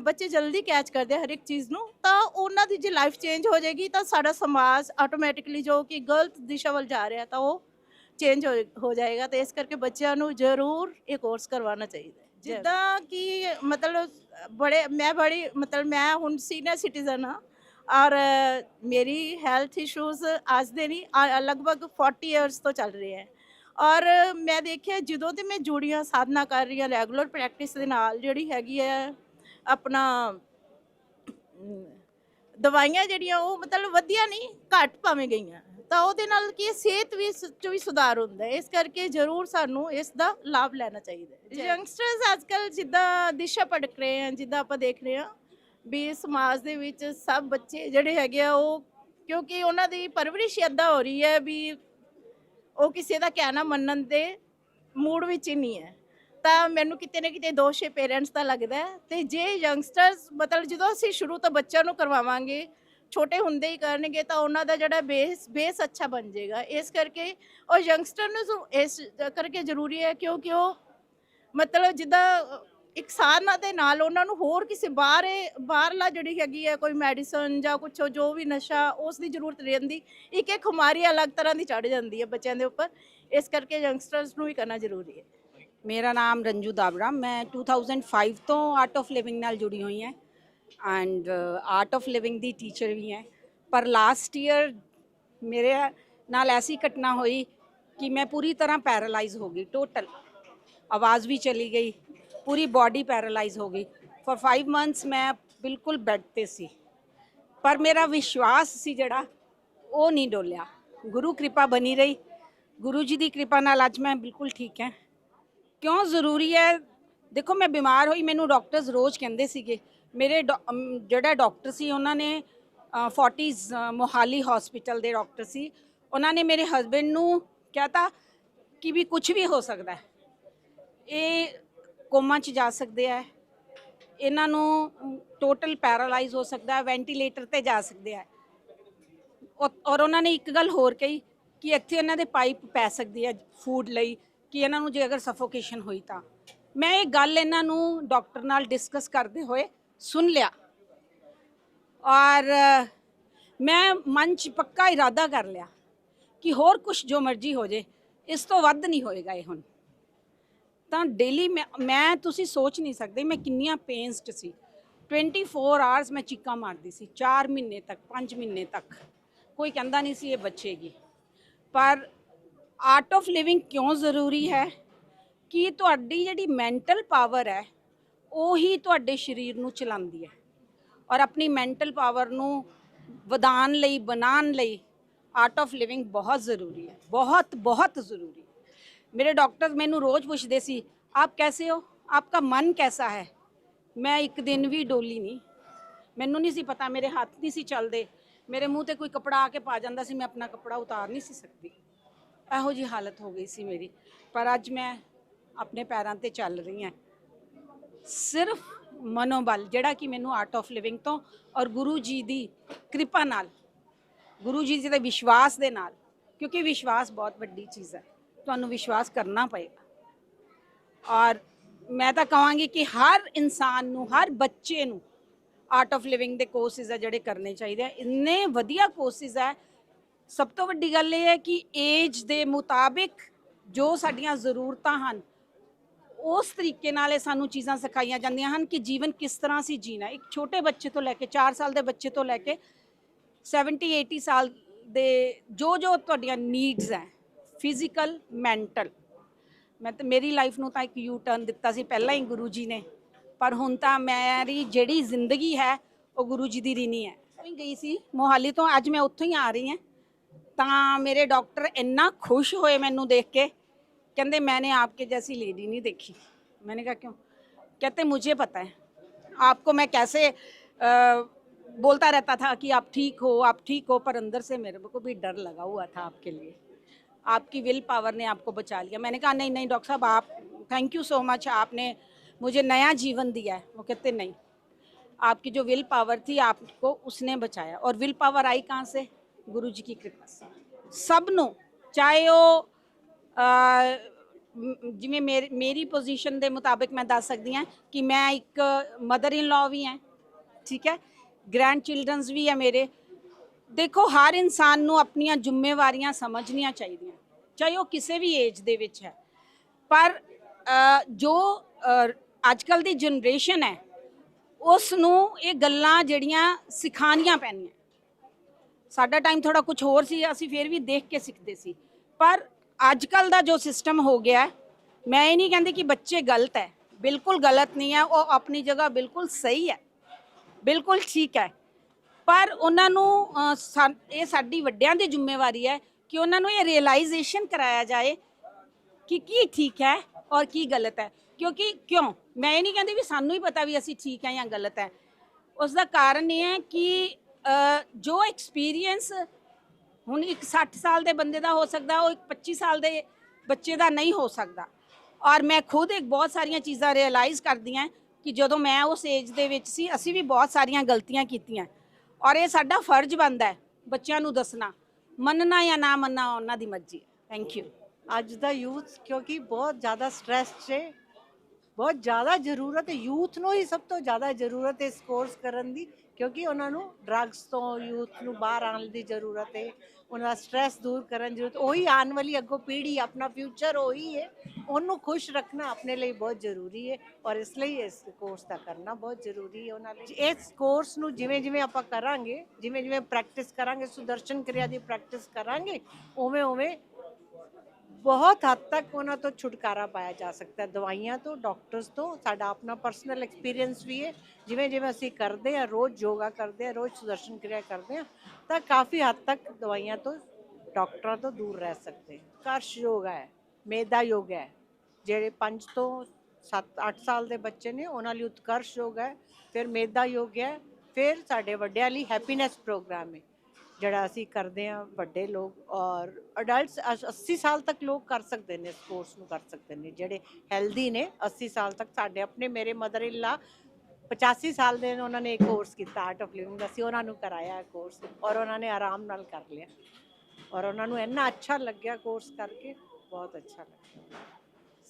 ਬੱਚੇ ਜਲਦੀ ਕੈਚ ਕਰਦੇ ਹਰ ਇੱਕ ਚੀਜ਼ ਨੂੰ ਤਾਂ ਉਹਨਾਂ ਦੀ ਜੇ ਲਾਈਫ ਚੇਂਜ ਹੋ ਜਾਏਗੀ ਤਾਂ ਸਾਡਾ ਸਮਾਜ ਆਟੋਮੈਟਿਕਲੀ ਜੋ ਕਿ ਗਲਤ ਦਿਸ਼ਾ ਵੱਲ ਜਾ ਰਿਹਾ ਤਾਂ ਉਹ ਚੇਂਜ ਹੋ ਜਾਏਗਾ। ਤੇ ਇਸ ਕਰਕੇ ਬੱਚਿਆਂ ਨੂੰ ਜ਼ਰੂਰ ਇਹ ਕੋਰਸ ਕਰਵਾਉਣਾ ਚਾਹੀਦਾ ਜਿੱਦਾਂ ਕਿ ਮਤਲਬ ਬੜੇ ਮੈਂ ਬੜੀ ਮਤਲਬ ਮੈਂ ਹੁਣ ਸੀਨੀਅਰ ਸਿਟੀਜ਼ਨ ਹਾਂ ਔਰ ਮੇਰੀ ਹੈਲਥ ਇਸ਼ੂਜ਼ ਅੱਜ ਦੇ ਨਹੀਂ ਲਗਭਗ 40 ਇਅਰਸ ਤੋਂ ਚੱਲ ਰਹੇ ਹੈ। ਔਰ ਮੈਂ ਦੇਖਿਆ ਜਦੋਂ ਤੇ ਮੈਂ ਜੁੜੀਆਂ ਸਾਧਨਾ ਕਰ ਰਹੀ ਹਾਂ ਰੈਗੂਲਰ ਪ੍ਰੈਕਟਿਸ ਦੇ ਨਾਲ ਜਿਹੜੀ ਹੈਗੀ ਹੈ ਆਪਣਾ ਦਵਾਈਆਂ ਜਿਹੜੀਆਂ ਉਹ ਮਤਲਬ ਵਧੀਆ ਨਹੀਂ ਘੱਟ ਭਾਵੇਂ ਗਈਆਂ। ਤਾਂ ਉਹਦੇ ਨਾਲ ਕੀ ਸਿਹਤ ਵੀ 'ਚ ਵੀ ਸੁਧਾਰ ਹੁੰਦਾ ਹੈ। ਇਸ ਕਰਕੇ ਜ਼ਰੂਰ ਸਾਨੂੰ ਇਸ ਦਾ ਲਾਭ ਲੈਣਾ ਚਾਹੀਦਾ ਹੈ। ਯੰਗਸਟਰਸ ਅੱਜਕੱਲ ਜਿੱਦਾਂ ਦਿਸ਼ਾ ਭਟਕ ਰਹੇ ਹਨ ਜਿੱਦਾਂ ਆਪਾਂ ਦੇਖ ਰਹੇ ਹਾਂ ਵੀ ਸਮਾਜ ਦੇ ਵਿੱਚ ਸਭ ਬੱਚੇ ਜਿਹੜੇ ਹੈਗੇ ਆ ਉਹ, ਕਿਉਂਕਿ ਉਹਨਾਂ ਦੀ ਪਰਵਰਿਸ਼ ਏਦਾਂ ਹੋ ਰਹੀ ਹੈ ਵੀ ਉਹ ਕਿਸੇ ਦਾ ਕਹਿਣਾ ਮੰਨਣ ਦੇ ਮੂਡ ਵਿੱਚ ਹੀ ਨਹੀਂ ਹੈ। ਤਾਂ ਮੈਨੂੰ ਕਿਤੇ ਨਾ ਕਿਤੇ ਦੋਸ਼ ਹੈ ਪੇਰੈਂਟਸ ਦਾ ਲੱਗਦਾ ਹੈ। ਤੇ ਜੇ ਯੰਗਸਟਰਸ ਮਤਲਬ ਜਦੋਂ ਅਸੀਂ ਸ਼ੁਰੂ ਤੋਂ ਬੱਚਿਆਂ ਨੂੰ ਕਰਵਾਵਾਂਗੇ, ਛੋਟੇ ਹੁੰਦੇ ਹੀ ਕਰਨਗੇ ਤਾਂ ਉਹਨਾਂ ਦਾ ਜਿਹੜਾ ਬੇਸ ਬੇਸ ਅੱਛਾ ਬਣ ਜਾਏਗਾ। ਇਸ ਕਰਕੇ ਉਹ ਯੰਗਸਟਰ ਨੂੰ ਇਸ ਕਰਕੇ ਜ਼ਰੂਰੀ ਹੈ ਕਿਉਂਕਿ ਉਹ ਮਤਲਬ ਜਿੱਦਾਂ ਇੱਕ ਸਾਧਨਾ ਦੇ ਨਾਲ ਉਹਨਾਂ ਨੂੰ ਹੋਰ ਕਿਸੇ ਬਾਹਰ, ਬਾਹਰਲਾ ਜਿਹੜੀ ਹੈਗੀ ਹੈ ਕੋਈ ਮੈਡੀਸਨ ਜਾਂ ਕੁਛ ਜੋ ਵੀ ਨਸ਼ਾ, ਉਸ ਦੀ ਜ਼ਰੂਰਤ ਨਹੀਂ ਰਹਿੰਦੀ, ਇੱਕ ਇੱਕ ਖੁਮਾਰੀ ਅਲੱਗ ਤਰ੍ਹਾਂ ਦੀ ਚੜ ਜਾਂਦੀ ਹੈ ਬੱਚਿਆਂ ਦੇ ਉੱਪਰ। ਇਸ ਕਰਕੇ ਯੰਗਸਟਰਸ ਨੂੰ ਵੀ ਕਰਨਾ ਜ਼ਰੂਰੀ ਹੈ। ਮੇਰਾ ਨਾਮ ਰੰਜੂ ਦਾਬੜਾ ਮੈਂ 2005 ਤੋਂ ਆਰਟ ਆਫ ਲਿਵਿੰਗ ਨਾਲ ਜੁੜੀ ਹੋਈ ਹਾਂ ਐਂਡ ਆਰਟ ਆਫ ਲਿਵਿੰਗ ਦੀ ਟੀਚਰ ਵੀ ਹਾਂ। ਪਰ ਲਾਸਟ ਈਅਰ ਮੇਰੇ ਨਾਲ ਐਸੀ ਘਟਨਾ ਹੋਈ ਕਿ ਮੈਂ ਪੂਰੀ ਤਰ੍ਹਾਂ ਪੈਰਾਲਾਈਜ਼ ਹੋ ਗਈ ਟੋਟਲ ਆਵਾਜ਼ ਵੀ ਚਲੀ ਗਈ। ਪੂਰੀ ਬਾਡੀ ਪੈਰਾਲਾਈਜ਼ ਹੋ ਗਈ। ਫॉर 5 ਮੰਥਸ ਮੈਂ ਬਿਲਕੁਲ ਬੈੱਡ ਤੇ ਸੀ। ਪਰ ਮੇਰਾ ਵਿਸ਼ਵਾਸ ਸੀ ਜਿਹੜਾ, ਉਹ ਨਹੀਂ ਡੋਲਿਆ। ਗੁਰੂ ਕਿਰਪਾ ਬਣੀ ਰਹੀ। ਗੁਰੂ ਜੀ ਦੀ ਕਿਰਪਾ ਨਾਲ ਅੱਜ ਮੈਂ ਬਿਲਕੁਲ ਠੀਕ ਹਾਂ। ਕਿਉਂ ਜ਼ਰੂਰੀ ਹੈ? ਦੇਖੋ, ਮੈਂ ਬਿਮਾਰ ਹੋਈ, ਮੈਨੂੰ ਡਾਕਟਰਸ ਰੋਜ਼ ਕਹਿੰਦੇ ਸੀਗੇ। ਮੇਰੇ ਡੋ- ਜਿਹੜਾ ਡਾਕਟਰ ਸੀ, ਉਹਨਾਂ ਨੇ ਫੋਰਟੀਜ਼ ਮੋਹਾਲੀ ਹਸਪੀਟਲ ਦੇ ਡਾਕਟਰ ਸੀ। ਉਹਨਾਂ ਨੇ ਮੇਰੇ ਹਸਬੰਡ ਨੂੰ ਕਹਤਾ ਕਿ ਵੀ ਕੁਝ ਵੀ ਹੋ ਸਕਦਾ ਹੈ। ਇਹ ਕੋਮਾ ਚ ਜਾ ਸਕਦੇ ਆ। ਇਹਨਾਂ ਨੂੰ ਟੋਟਲ ਪੈਰਾਲਾਈਜ਼ ਹੋ ਸਕਦਾ ਹੈ ਵੈਂਟੀਲੇਟਰ ਤੇ ਜਾ ਸਕਦੇ ਆ। ਔ- ਔਰ ਉਹਨਾਂ ਨੇ ਇੱਕ ਗੱਲ ਹੋਰ ਕਹੀ ਕਿ ਇੱਥੇ ਇਹਨਾਂ ਦੇ ਪਾਈਪ ਪੈ ਸਕਦੀ ਹੈ ਫੂਡ ਲਈ, ਕਿ ਇਹਨਾਂ ਨੂੰ ਜੇ ਅਗਰ ਸਫੋਕੇਸ਼ਨ ਹੋਈ ਤਾਂ। ਮੈਂ ਇਹ ਗੱਲ ਇਹਨਾਂ ਨੂੰ ਡਾਕਟਰ ਨਾਲ ਡਿਸਕਸ ਕਰਦੇ ਹੋਏ ਸੁਣ ਲਿਆ। ਔਰ ਮੈਂ ਮਨ 'ਚ ਪੱਕਾ ਇਰਾਦਾ ਕਰ ਲਿਆ ਕਿ ਹੋਰ ਕੁਝ ਜੋ ਮਰਜ਼ੀ ਹੋ ਜੇ, ਇਸ ਤੋਂ ਵੱਧ ਨਹੀਂ ਹੋਏਗਾ ਇਹ ਹੁਣ। ਤਾਂ ਡੇਲੀ ਮੈਂ ਮੈਂ ਤੁਸੀਂ ਸੋਚ ਨਹੀਂ ਸਕਦੇ ਮੈਂ ਕਿੰਨੀਆਂ ਪੇਨਸ 'ਚ ਸੀ। 24 ਆਵਰਸ ਮੈਂ ਚੀਕਾਂ ਮਾਰਦੀ ਸੀ 4 ਮਹੀਨੇ ਤੱਕ 5 ਮਹੀਨੇ ਤੱਕ। ਕੋਈ ਕਹਿੰਦਾ ਨਹੀਂ ਸੀ ਇਹ ਬਚੇਗੀ। ਪਰ ਆਰਟ ਆਫ ਲਿਵਿੰਗ ਕਿਉਂ ਜ਼ਰੂਰੀ ਹੈ? ਕਿ ਤੁਹਾਡੀ ਜਿਹੜੀ ਮੈਂਟਲ ਪਾਵਰ ਹੈ, ਉਹੀ ਤੁਹਾਡੇ ਸਰੀਰ ਨੂੰ ਚਲਾਉਂਦੀ ਹੈ? ਔਰ ਆਪਣੀ ਮੈਂਟਲ ਪਾਵਰ ਨੂੰ ਵਧਾਉਣ ਲਈ, ਬਣਾਉਣ ਲਈ ਆਰਟ ਆਫ ਲਿਵਿੰਗ ਬਹੁਤ ਜ਼ਰੂਰੀ ਹੈ। ਬਹੁਤ ਬਹੁਤ ਜ਼ਰੂਰੀ ਮੇਰੇ ਡਾਕਟਰ ਮੈਨੂੰ ਰੋਜ਼ ਪੁੱਛਦੇ ਸੀ, ਆਪ ਕੈਸੇ ਹੋ? ਆਪਕਾ ਮਨ ਕੈਸਾ ਹੈ? ਮੈਂ ਇੱਕ ਦਿਨ ਵੀ ਡੋਲੀ ਨਹੀਂ। ਮੈਨੂੰ ਨਹੀਂ ਸੀ ਪਤਾ, ਮੇਰੇ ਹੱਥ ਨਹੀਂ ਸੀ ਚੱਲਦੇ। ਮੇਰੇ ਮੂੰਹ ਤੇ ਕੋਈ ਕਪੜਾ ਆ ਕੇ ਪਾ ਜਾਂਦਾ ਸੀ, ਮੈਂ ਆਪਣਾ ਕਪੜਾ ਉਤਾਰ ਨਹੀਂ ਸੀ ਸਕਦੀ। ਇਹੋ ਜੀ ਹਾਲਤ ਹੋ ਗਈ ਸੀ ਮੇਰੀ। ਪਰ ਅੱਜ ਮੈਂ ਆਪਣੇ ਪੈਰਾਂ ਤੇ ਚੱਲ ਰਹੀ ਹਾਂ। ਸਿਰਫ ਮਨੋਬਲ, ਜਿਹੜਾ ਕਿ ਮੈਨੂੰ ਆਰਟ ਆਫ ਲਿਵਿੰਗ ਤੋਂ ਔਰ ਗੁਰੂ ਜੀ ਦੀ ਕਿਰਪਾ ਨਾਲ, ਗੁਰੂ ਜੀ ਦੇ ਵਿਸ਼ਵਾਸ ਦੇ ਨਾਲ, ਕਿਉਂਕਿ ਵਿਸ਼ਵਾਸ ਬਹੁਤ ਵੱਡੀ ਚੀਜ਼ ਹੈ। ਤੁਹਾਨੂੰ ਵਿਸ਼ਵਾਸ ਕਰਨਾ ਪਏਗਾ। ਔਰ ਮੈਂ ਤਾਂ ਕਹਾਂਗੀ ਕਿ ਹਰ ਇਨਸਾਨ ਨੂੰ, ਹਰ ਬੱਚੇ ਨੂੰ ਆਰਟ ਆਫ ਲਿਵਿੰਗ ਦੇ ਕੋਰਸਿਸ ਆ ਜਿਹੜੇ ਕਰਨੇ ਚਾਹੀਦੇ ਆ। ਇੰਨੇ ਵਧੀਆ ਕੋਰਸਿਸ ਹੈ ਸਭ ਤੋਂ ਵੱਡੀ ਗੱਲ ਇਹ ਹੈ ਕਿ ਏਜ ਦੇ ਮੁਤਾਬਿਕ ਜੋ ਸਾਡੀਆਂ ਜ਼ਰੂਰਤਾਂ ਹਨ, ਉਸ ਤਰੀਕੇ ਨਾਲ ਇਹ ਸਾਨੂੰ ਚੀਜ਼ਾਂ ਸਿਖਾਈਆਂ ਜਾਂਦੀਆਂ ਹਨ ਕਿ ਜੀਵਨ ਕਿਸ ਤਰ੍ਹਾਂ ਅਸੀਂ ਜੀਣਾ। ਇੱਕ ਛੋਟੇ ਬੱਚੇ ਤੋਂ ਲੈ ਕੇ 4 ਸਾਲ ਦੇ ਬੱਚੇ ਤੋਂ ਲੈ ਕੇ 70 80 ਸਾਲ ਦੇ ਜੋ ਜੋ ਤੁਹਾਡੀਆਂ ਨੀਡਸ ਹੈ ਫਿਜ਼ੀਕਲ ਮੈਂਟਲ ਮੈਂ ਤਾਂ ਮੇਰੀ ਲਾਈਫ ਨੂੰ ਤਾਂ ਇੱਕ ਯੂ ਟਰਨ ਦਿੱਤਾ ਸੀ ਪਹਿਲਾਂ ਹੀ ਗੁਰੂ ਜੀ ਨੇ ਪਰ ਹੁਣ ਤਾਂ ਮੇਰੀ ਜਿਹੜੀ ਜ਼ਿੰਦਗੀ ਹੈ ਉਹ ਗੁਰੂ ਜੀ ਦੀ ਰੀਨੀ ਹੈ ਮੈਂ ਗਈ ਸੀ ਮੋਹਾਲੀ ਤੋਂ ਅੱਜ ਮੈਂ ਉੱਥੋਂ ਹੀ ਆ ਰਹੀ ਹਾਂ ਤਾਂ ਮੇਰੇ ਡਾਕਟਰ ਇੰਨਾ ਖੁਸ਼ ਹੋਏ ਮੈਨੂੰ ਦੇਖ ਕੇ कहते मैंने आपके जैसी लेडी नहीं देखी मैंने कहा क्यों कहते मुझे पता है आपको मैं कैसे अ, बोलता रहता था कि आप ठीक हो आप ठीक हो पर अंदर से मेरे को भी डर लगा हुआ था आपके लिए आपकी विल पावर ने आपको बचा लिया मैंने कहा नहीं नहीं डॉक्टर साहब आप थैंक यू सो मच आपने मुझे नया जीवन दिया है वो कहते नहीं आपकी जो विल पावर थी आपको उसने बचाया और विल पावर आई कहाँ से गुरु जी की कृपा से सब ਨੂੰ ਚਾਹੇ ਉਹ ਅਹ, ਮ- ਜਿਵੇਂ ਮੇਰੀ ਮੇਰੀ ਪੋਜੀਸ਼ਨ ਦੇ ਮੁਤਾਬਿਕ ਮੈਂ ਦੱਸ ਸਕਦੀ ਹਾਂ ਕਿ ਮੈਂ ਇੱਕ ਮਦਰ ਇਨ ਲਾ ਵੀ ਹਾਂ ਠੀਕ ਹੈ ਗ੍ਰੈਂਡ ਚਿਲਡਰਨਸ ਵੀ ਹੈ ਮੇਰੇ ਦੇਖੋ, ਹਰ ਇਨਸਾਨ ਨੂੰ ਆਪਣੀਆਂ ਜ਼ਿੰਮੇਵਾਰੀਆਂ ਸਮਝਣੀਆਂ ਚਾਹੀਦੀਆਂ, ਚਾਹੇ ਉਹ ਕਿਸੇ ਵੀ ਏਜ ਦੇ ਵਿੱਚ ਹੈ। ਪਰ ਜੋ ਅੱਜ ਕੱਲ ਦੀ ਜਨਰੇਸ਼ਨ ਹੈ ਉਸ ਨੂੰ ਇਹ ਗੱਲਾਂ ਜਿਹੜੀਆਂ ਸਿਖਾਉਣੀਆਂ ਪੈਣੀਆਂ। ਸਾਡਾ ਟਾਈਮ ਥੋੜਾ ਕੁਝ ਹੋਰ ਸੀ, ਅਸੀਂ ਫਿਰ ਵੀ ਦੇਖ ਕੇ ਸਿੱਖਦੇ ਸੀ। ਪਰ ਅੱਜ ਕੱਲ ਦਾ ਜੋ ਸਿਸਟਮ ਹੋ ਗਿਆ ਮੈਂ ਇਹ ਨਹੀਂ ਕਹਿੰਦੀ ਕਿ ਬੱਚੇ ਗਲਤ ਹੈ, ਬਿਲਕੁਲ ਗਲਤ ਨਹੀਂ ਹੈ, ਉਹ ਆਪਣੀ ਜਗ੍ਹਾ ਬਿਲਕੁਲ ਸਹੀ ਹੈ, ਬਿਲਕੁਲ ਠੀਕ ਹੈ। ਪਰ ਉਹਨਾਂ ਨੂੰ ਅਹ, ਸਾ- ਇਹ ਸਾਡੀ ਵੱਡਿਆਂ ਦੀ ਜ਼ਿੰਮੇਵਾਰੀ ਹੈ ਕਿ ਉਹਨਾਂ ਨੂੰ ਇਹ ਰਿਅਲਾਈਜੇਸ਼ਨ ਕਰਾਇਆ ਜਾਏ ਕਿ ਕੀ ਠੀਕ ਹੈ ਔਰ ਕੀ ਗਲਤ ਹੈ। ਕਿਉਂਕਿ ਕਿਉਂ? ਮੈਂ ਇਹ ਨਹੀਂ ਕਹਿੰਦੀ ਵੀ ਸਾਨੂੰ ਹੀ ਪਤਾ ਵੀ ਅਸੀਂ ਠੀਕ ਹੈ ਜਾਂ ਗਲਤ ਹੈ। ਉਸ ਦਾ ਕਾਰਨ ਇਹ ਹੈ ਕਿ ਅ, ਜੋ ਐਕਸਪੀਰੀਅੰਸ ਹੁਣ ਇੱਕ 60 ਸਾਲ ਦੇ ਬੰਦੇ ਦਾ ਹੋ ਸਕਦਾ ਉਹ ਇੱਕ 25 ਸਾਲ ਦੇ ਬੱਚੇ ਦਾ ਨਹੀਂ ਹੋ ਸਕਦਾ। ਔਰ ਮੈਂ ਖੁਦ ਇੱਕ ਬਹੁਤ ਸਾਰੀਆਂ ਚੀਜ਼ਾਂ ਰਿਅਲਾਈਜ਼ ਕਰਦੀ ਹਾਂ ਕਿ ਜਦੋਂ ਮੈਂ ਉਸ ਏਜ ਦੇ ਵਿੱਚ ਸੀ ਅਸੀਂ ਵੀ ਬਹੁਤ ਸਾਰੀਆਂ ਗਲਤੀਆਂ ਕੀਤੀਆਂ। ਔਰ ਇਹ ਸਾਡਾ ਫਰਜ਼ ਬਣਦਾ ਹੈ ਬੱਚਿਆਂ ਨੂੰ ਦੱਸਣਾ। ਮੰਨਣਾ ਜਾਂ ਨਾ ਮੰਨਣਾ, ਉਹਨਾਂ ਦੀ ਮਰਜ਼ੀ ਹੈ। ਥੈਂਕ ਯੂ ਅੱਜ ਦਾ ਯੂਥ ਕਿਉਂਕਿ ਬਹੁਤ ਜ਼ਿਆਦਾ ਸਟ੍ਰੈਸ 'ਚ ਬਹੁਤ ਜ਼ਿਆਦਾ ਜ਼ਰੂਰਤ ਹੈ। ਯੂਥ ਨੂੰ ਹੀ ਸਭ ਤੋਂ ਜ਼ਿਆਦਾ ਜ਼ਰੂਰਤ ਹੈ ਇਸ ਕੋਰਸ ਕਰਨ ਦੀ। ਕਿਉਂਕਿ ਉਹਨਾਂ ਨੂੰ ਡਰੱਗਸ ਤੋਂ, ਯੂਥ ਨੂੰ ਬਾਹਰ ਆਉਣ ਦੀ ਜ਼ਰੂਰਤ ਹੈ। ਉਹਨਾਂ ਦਾ ਸਟ੍ਰੈਸ ਦੂਰ ਕਰਨ ਜ਼ਰੂਰਤ, ਉਹੀ ਆਉਣ ਵਾਲੀ ਅੱਗੋਂ ਪੀੜ੍ਹੀ, ਆਪਣਾ ਫਿਊਚਰ ਉਹੀ ਹੈ। ਉਹਨੂੰ ਖੁਸ਼ ਰੱਖਣਾ ਆਪਣੇ ਲਈ ਬਹੁਤ ਜ਼ਰੂਰੀ ਹੈ ਔਰ ਇਸ ਲਈ ਇਸ ਕੋਰਸ ਦਾ ਕਰਨਾ ਬਹੁਤ ਜ਼ਰੂਰੀ ਹੈ ਉਹਨਾਂ ਲਈ। ਇਸ ਕੋਰਸ ਨੂੰ ਜਿਵੇਂ ਜਿਵੇਂ ਆਪਾਂ ਕਰਾਂਗੇ, ਜਿਵੇਂ ਜਿਵੇਂ ਪ੍ਰੈਕਟਿਸ ਕਰਾਂਗੇ, ਸੁਦਰਸ਼ਨ ਕਿਰਿਆ ਦੀ ਪ੍ਰੈਕਟਿਸ ਕਰਾਂਗੇ, ਉਵੇਂ ਉਵੇਂ ਬਹੁਤ ਹੱਦ ਤੱਕ ਉਹਨਾਂ ਤੋਂ ਛੁਟਕਾਰਾ ਪਾਇਆ ਜਾ ਸਕਦਾ ਦਵਾਈਆਂ ਤੋਂ, ਡਾਕਟਰਸ ਤੋਂ, ਸਾਡਾ ਆਪਣਾ ਪਰਸਨਲ ਐਕਸਪੀਰੀਅੰਸ ਵੀ ਹੈ। ਜਿਵੇਂ ਜਿਵੇਂ ਅਸੀਂ ਕਰਦੇ ਆ ਰੋਜ਼ ਯੋਗਾ ਕਰਦੇ ਆ ਰੋਜ਼ ਸੁਦਰਸ਼ਨ ਕਿਰਿਆ ਕਰਦੇ ਆ ਤਾਂ ਕਾਫੀ ਹੱਦ ਤੱਕ ਦਵਾਈਆਂ ਤੋਂ, ਡਾਕਟਰਾਂ ਤੋਂ ਦੂਰ ਰਹਿ ਸਕਦੇ ਹਾਂ। ਕਰਸ਼ ਯੋਗਾ ਹੈ ਮੇਦਾ ਯੋਗਾ ਹੈ। ਜਿਹੜੇ 5 ਤੋਂ 7 8 ਸਾਲ ਦੇ ਬੱਚੇ ਨੇ, ਉਹਨਾਂ ਲਈ ਉਤਕਰਸ਼ ਯੋਗਾ ਹੈ, ਫਿਰ ਮੇਦਾ ਯੋਗ ਹੈ, ਫਿਰ ਸਾਡੇ ਵੱਡਿਆਂ ਲਈ ਹੈਪੀਨੈਸ ਪ੍ਰੋਗਰਾਮ ਹੈ। ਜਿਹੜਾ ਅਸੀਂ ਕਰਦੇ ਆ ਵੱਡੇ ਲੋਕ ਔਰ ਅਡਲਟਸ 80 ਸਾਲ ਤੱਕ ਲੋਕ ਕਰ ਸਕਦੇ ਨੇ ਇਸ ਕੋਰਸ ਨੂੰ ਕਰ ਸਕਦੇ ਨੇ, ਜਿਹੜੇ ਹੈਲਦੀ ਨੇ 80 ਸਾਲ ਤੱਕ ਸਾਡੇ ਆਪਣੇ ਮੇਰੇ ਮਦਰ ਇਲਾ ਲਾ 85 ਸਾਲ ਦੇ ਉਹਨਾਂ ਨੇ ਇੱਕ ਕੋਰਸ ਕੀਤਾ ਆਰਟ ਆਫ ਲਿਵਿੰਗ ਦਾ ਸੀ ਉਹਨਾਂ ਨੂੰ ਕਰਾਇਆ ਕੋਰਸ ਔਰ ਉਹਨਾਂ ਨੇ ਆਰਾਮ ਨਾਲ ਕਰ ਲਿਆ ਔਰ ਉਹਨਾਂ ਨੂੰ ਇੰਨਾ ਅੱਛਾ ਲੱਗਿਆ ਕੋਰਸ ਕਰਕੇ, ਬਹੁਤ ਅੱਛਾ ਲੱਗਿਆ।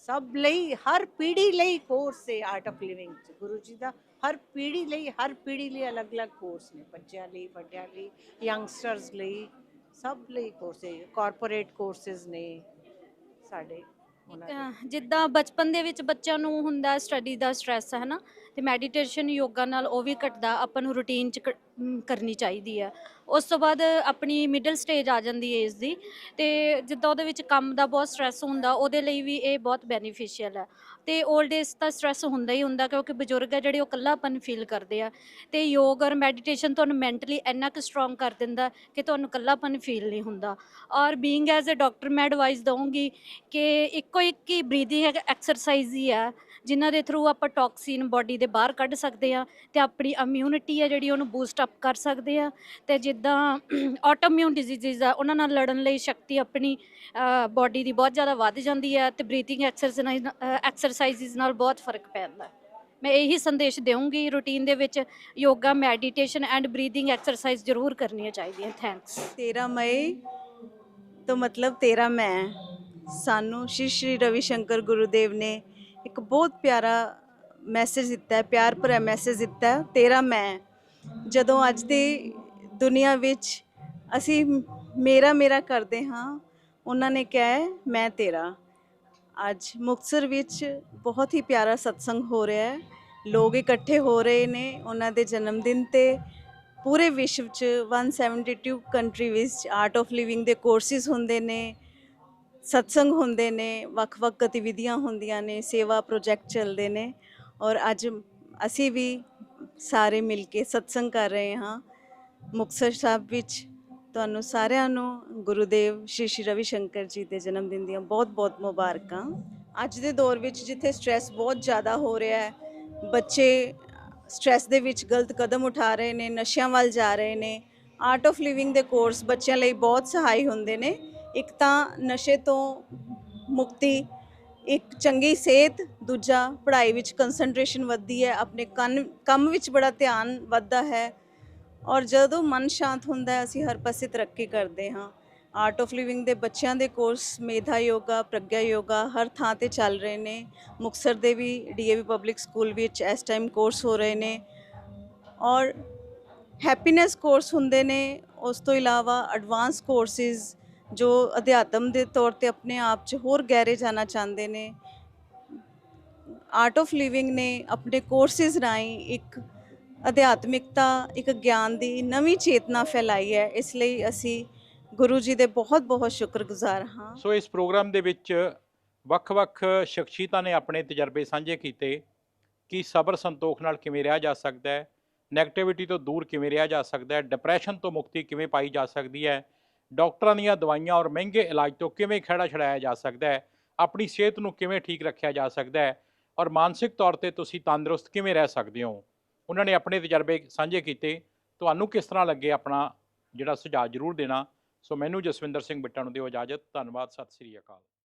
ਸਭ ਲਈ, ਹਰ ਪੀੜ੍ਹੀ ਲਈ ਕੋਰਸ ਹੈ ਆਰਟ ਆਫ ਲਿਵਿੰਗ ਚ, ਗੁਰੂ ਜੀ ਦਾ। ਹਰ ਪੀੜ੍ਹੀ ਲਈ, ਹਰ ਪੀੜ੍ਹੀ ਲਈ ਅਲੱਗ-ਅਲੱਗ ਕੋਰਸ ਨੇ, ਬੱਚਿਆਂ ਲਈ, ਵੱਡਿਆਂ ਲਈ ਯੰਗਸਟਰਸ ਲਈ, ਸਭ ਲਈ ਕੋਰਸ ਹੈ। ਕਾਰਪੋਰੇਟ ਕੋਰਸਸ ਨੇ ਸਾਡੇ। ਉਹਨਾਂ ਦੇ ਅਹ ਜਿੱਦਾਂ ਬਚਪਨ ਦੇ ਵਿੱਚ ਬੱਚਿਆਂ ਨੂੰ ਹੁੰਦਾ ਸਟੱਡੀ ਦਾ ਸਟ੍ਰੈਸ ਹੈ ਨਾ ਤੇ ਮੈਡੀਟੇਸ਼ਨ ਯੋਗਾ ਨਾਲ ਉਹ ਵੀ ਘਟਦਾ ਆਪਾਂ ਨੂੰ ਰੂਟੀਨ ਚ ਕ- ਅਮ ਕਰਨੀ ਚਾਹੀਦੀ ਆ। ਉਸ ਤੋਂ ਬਾਅਦ ਆਪਣੀ ਮਿਡਲ ਸਟੇਜ ਆ ਜਾਂਦੀ ਏਜ ਦੀ ਤੇ ਜਿੱਦਾਂ ਉਹਦੇ ਵਿੱਚ ਕੰਮ ਦਾ ਬਹੁਤ ਸਟ੍ਰੈਸ ਹੁੰਦਾ ਉਹਦੇ ਲਈ ਵੀ ਇਹ ਬਹੁਤ ਬੈਨੀਫੀਸ਼ੀਅਲ ਹੈ ਤੇ 올ਡ ਏਜ ਤਾਂ ਸਟ੍ਰੈਸ ਹੁੰਦਾ ਹੀ ਹੁੰਦਾ ਕਿਉਂਕਿ ਬਜ਼ੁਰਗ ਆ ਜਿਹੜੇ ਉਹ ਇਕੱਲਾਪਨ ਫੀਲ ਕਰਦੇ ਆ ਤੇ ਯੋਗ ਔਰ ਮੈਡੀਟੇਸ਼ਨ ਤੁਹਾਨੂੰ ਮੈਂਟਲੀ ਇੰਨਾ ਕੁ ਸਟਰੋਂਗ ਕਰ ਦਿੰਦਾ ਕਿ ਤੁਹਾਨੂੰ ਇਕੱਲਾਪਨ ਫੀਲ ਨਹੀਂ ਹੁੰਦਾ। ਔਰ ਬੀਇੰਗ ਐਜ਼ ਅ ਡਾਕਟਰ ਮੈਂ ਐਡਵਾਈਸ ਦਵਾਂਗੀ ਕਿ ਇੱਕੋ ਇੱਕ ਹੀ ਬਰੀਥਿੰਗ ਐਕਸਰਸਾਈਜ਼ ਹੀ ਆ, ਜਿਨ੍ਹਾਂ ਦੇ ਥਰੂ ਆਪਾਂ ਟੌਕਸਿਨ ਬਾਡੀ ਦੇ ਬਾਹਰ ਕੱਢ ਸਕਦੇ ਆ ਤੇ ਆਪਣੀ ਇਮਿਊਨਿਟੀ ਆ ਜਿਹੜੀ ਉਹਨੂੰ ਬੂਸਟ ਅਪ ਕਰ ਸਕਦੇ ਆ ਤੇ ਜਿੱਦਾਂ [clears throat] ਆਟੋਇਮਿਊਨ ਡਿਜ਼ੀਜ਼ਸ ਆ, ਉਹਨਾਂ ਨਾਲ ਲੜਨ ਲਈ ਸ਼ਕਤੀ ਆਪਣੀ ਬਾਡੀ ਦੀ ਬਹੁਤ ਜ਼ਿਆਦਾ ਵੱਧ ਜਾਂਦੀ ਆ ਤੇ ਬਰੀਥਿੰਗ ਐਕਸਰਸਾਈਜ਼ ਐਕਸਰਸਾਈਜ਼ਸ ਨਾਲ ਬਹੁਤ ਫ਼ਰਕ ਪੈਂਦਾ ਮੈਂ ਇਹੀ ਸੰਦੇਸ਼ ਦੇਵਾਂਗੀ ਰੂਟੀਨ ਦੇ ਵਿੱਚ yoga meditation and breathing exercise ਜ਼ਰੂਰ ਕਰਨੀਆਂ ਚਾਹੀਦੀਆਂ। ਥੈਂਕਸ 13 ਮਈ ਤੋਂ ਮਤਲਬ ਤੇਰਾ ਮੈਂ ਸਾਨੂੰ ਸ਼੍ਰੀ ਸ਼੍ਰੀ ਰਵੀ ਸ਼ੰਕਰ ਗੁਰੂਦੇਵ ਨੇ ਇੱਕ ਬਹੁਤ ਪਿਆਰਾ ਮੈਸੇਜ ਦਿੱਤਾ ਹੈ, ਪਿਆਰ ਭਰਿਆ ਮੈਸੇਜ ਦਿੱਤਾ ਹੈ। ਤੇਰਾ ਮੈਂ ਜਦੋਂ ਅੱਜ ਦੀ ਦੁਨੀਆ ਵਿੱਚ ਅਸੀਂ ਮੇਰਾ ਮੇਰਾ ਕਰਦੇ ਹਾਂ, ਉਹਨਾਂ ਨੇ ਕਿਹਾ ਹੈ, ਮੈਂ ਤੇਰਾ ਅੱਜ ਮੁਕਤਸਰ ਵਿੱਚ ਬਹੁਤ ਹੀ ਪਿਆਰਾ ਸਤਸੰਗ ਹੋ ਰਿਹਾ ਹੈ। ਲੋਕ ਇਕੱਠੇ ਹੋ ਰਹੇ ਨੇ ਉਹਨਾਂ ਦੇ ਜਨਮ ਦਿਨ ਤੇ। ਪੂਰੇ ਵਿਸ਼ਵ 'ਚ 172 ਕੰਟਰੀ ਵਿੱਚ ਆਰਟ ਆਫ ਲਿਵਿੰਗ ਦੇ ਕੋਰਸਿਸ ਹੁੰਦੇ ਨੇ, ਸਤਸੰਗ ਹੁੰਦੇ ਨੇ, ਵੱਖ-ਵੱਖ ਗਤੀਵਿਧੀਆਂ ਹੁੰਦੀਆਂ ਨੇ, ਸੇਵਾ ਪ੍ਰੋਜੈਕਟ ਚੱਲਦੇ ਨੇ। ਔਰ ਅੱਜ ਅਸੀਂ ਵੀ ਸਾਰੇ ਮਿਲ ਕੇ ਸਤਸੰਗ ਕਰ ਰਹੇ ਹਾਂ। ਮੁਕਤਸਰ ਸਾਹਿਬ ਵਿੱਚ ਤੁਹਾਨੂੰ ਸਾਰਿਆਂ ਨੂੰ ਗੁਰੂਦੇਵ ਸ਼੍ਰੀ ਸ਼੍ਰੀ ਰਵੀ ਸ਼ੰਕਰ ਜੀ ਦੇ ਜਨਮ ਦਿਨ ਦੀਆਂ ਬਹੁਤ-ਬਹੁਤ ਮੁਬਾਰਕਾਂ। ਅੱਜ ਦੇ ਦੌਰ ਵਿੱਚ ਜਿੱਥੇ ਸਟ੍ਰੈਸ ਬਹੁਤ ਜ਼ਿਆਦਾ ਹੋ ਰਿਹਾ ਹੈ, ਬੱਚੇ ਸਟ੍ਰੈਸ ਦੇ ਵਿੱਚ ਗਲਤ ਕਦਮ ਉਠਾ ਰਹੇ ਨੇ, ਨਸ਼ਿਆਂ ਵੱਲ ਜਾ ਰਹੇ ਨੇ ਆਰਟ ਆਫ ਲਿਵਿੰਗ ਦੇ ਕੋਰਸ ਬੱਚਿਆਂ ਲਈ ਬਹੁਤ ਸਹਾਈ ਹੁੰਦੇ ਨੇ। ਇੱਕ ਤਾਂ ਨਸ਼ੇ ਤੋਂ ਮੁਕਤੀ, ਇੱਕ ਚੰਗੀ ਸਿਹਤ, ਦੂਜਾ ਪੜ੍ਹਾਈ ਵਿੱਚ ਕਨਸੈਂਟਰੇਸ਼ਨ ਵੱਧਦੀ ਹੈ, ਆਪਣੇ ਕੰਨ ਕੰਮ ਵਿੱਚ ਬੜਾ ਧਿਆਨ ਵੱਧਦਾ ਹੈ। ਔਰ ਜਦੋਂ ਮਨ ਸ਼ਾਂਤ ਹੁੰਦਾ ਹੈ, ਅਸੀਂ ਹਰ ਪਾਸੇ ਤਰੱਕੀ ਕਰਦੇ ਹਾਂ। ਆਰਟ ਆਫ ਲਿਵਿੰਗ ਦੇ ਬੱਚਿਆਂ ਦੇ ਕੋਰਸ ਮੇਧਾ ਯੋਗਾ, ਪ੍ਰਗਿਆ ਯੋਗਾ ਹਰ ਥਾਂ ਤੇ ਚੱਲ ਰਹੇ ਨੇ। ਮੁਕਤਸਰ ਦੇ ਵੀ ਡੀਏਵੀ ਪਬਲਿਕ ਸਕੂਲ ਵਿੱਚ ਇਸ ਟਾਈਮ ਕੋਰਸ ਹੋ ਰਹੇ ਨੇ। ਔਰ ਹੈਪੀਨੈਸ ਕੋਰਸ ਹੁੰਦੇ ਨੇ। ਉਸ ਤੋਂ ਇਲਾਵਾ ਐਡਵਾਂਸ ਕੋਰਸਿਸ ਜੋ ਅਧਿਆਤਮ ਦੇ ਤੌਰ ਤੇ ਆਪਣੇ ਆਪ 'ਚ ਹੋਰ ਗਹਿਰੇ ਜਾਣਾ ਚਾਹੁੰਦੇ ਨੇ। ਆਰਟ ਆਫ ਲਿਵਿੰਗ ਨੇ ਆਪਣੇ ਕੋਰਸਿਸ ਰਾਹੀਂ ਇੱਕ ਅਧਿਆਤਮਿਕਤਾ ਇੱਕ ਗਿਆਨ ਦੀ ਨਵੀਂ ਚੇਤਨਾ ਫੈਲਾਈ ਹੈ, ਇਸ ਲਈ ਅਸੀਂ ਗੁਰੂ ਜੀ ਦੇ ਬਹੁਤ ਬਹੁਤ ਸ਼ੁਕਰਗੁਜ਼ਾਰ ਹਾਂ। ਸੋ ਇਸ ਪ੍ਰੋਗਰਾਮ ਦੇ ਵਿੱਚ ਵੱਖ-ਵੱਖ ਸ਼ਖਸੀਅਤਾਂ ਨੇ ਆਪਣੇ ਤਜਰਬੇ ਸਾਂਝੇ ਕੀਤੇ ਕਿ ਸਬਰ ਸੰਤੋਖ ਨਾਲ ਕਿਵੇਂ ਰਿਹਾ ਜਾ ਸਕਦਾ ਹੈ ਨੈਗੇਟਿਵਿਟੀ ਤੋਂ ਦੂਰ ਕਿਵੇਂ ਰਿਹਾ ਜਾ ਸਕਦਾ ਹੈ ਡਿਪਰੈਸ਼ਨ ਤੋਂ ਮੁਕਤੀ ਕਿਵੇਂ ਪਾਈ ਜਾ ਸਕਦੀ ਹੈ, ਡਾਕਟਰਾਂ ਦੀਆਂ ਦਵਾਈਆਂ ਔਰ ਮਹਿੰਗੇ ਇਲਾਜ ਤੋਂ ਕਿਵੇਂ ਖਹਿੜਾ ਛੜਾਇਆ ਜਾ ਸਕਦਾ ਹੈ, ਆਪਣੀ ਸਿਹਤ ਨੂੰ ਕਿਵੇਂ ਠੀਕ ਰੱਖਿਆ ਜਾ ਸਕਦਾ ਹੈ ਔਰ ਮਾਨਸਿਕ ਤੌਰ ਤੇ ਤੁਸੀਂ ਤੰਦਰੁਸਤ ਕਿਵੇਂ ਰਹਿ ਸਕਦੇ ਹੋ। ਉਹਨਾਂ ਨੇ ਆਪਣੇ ਤਜਰਬੇ ਸਾਂਝੇ ਕੀਤੇ। ਤੁਹਾਨੂੰ ਕਿਸ ਤਰ੍ਹਾਂ ਲੱਗੇ ਆਪਣਾ ਜਿਹੜਾ ਸੁਝਾਅ ਜ਼ਰੂਰ ਦੇਣਾ। ਸੋ ਮੈਨੂੰ ਜਸਵਿੰਦਰ ਸਿੰਘ ਬਿੱਟਾ ਨੂੰ ਦਿਓ ਇਜਾਜ਼ਤ। ਧੰਨਵਾਦ। ਸਤਿ ਸ੍ਰੀ ਅਕਾਲ।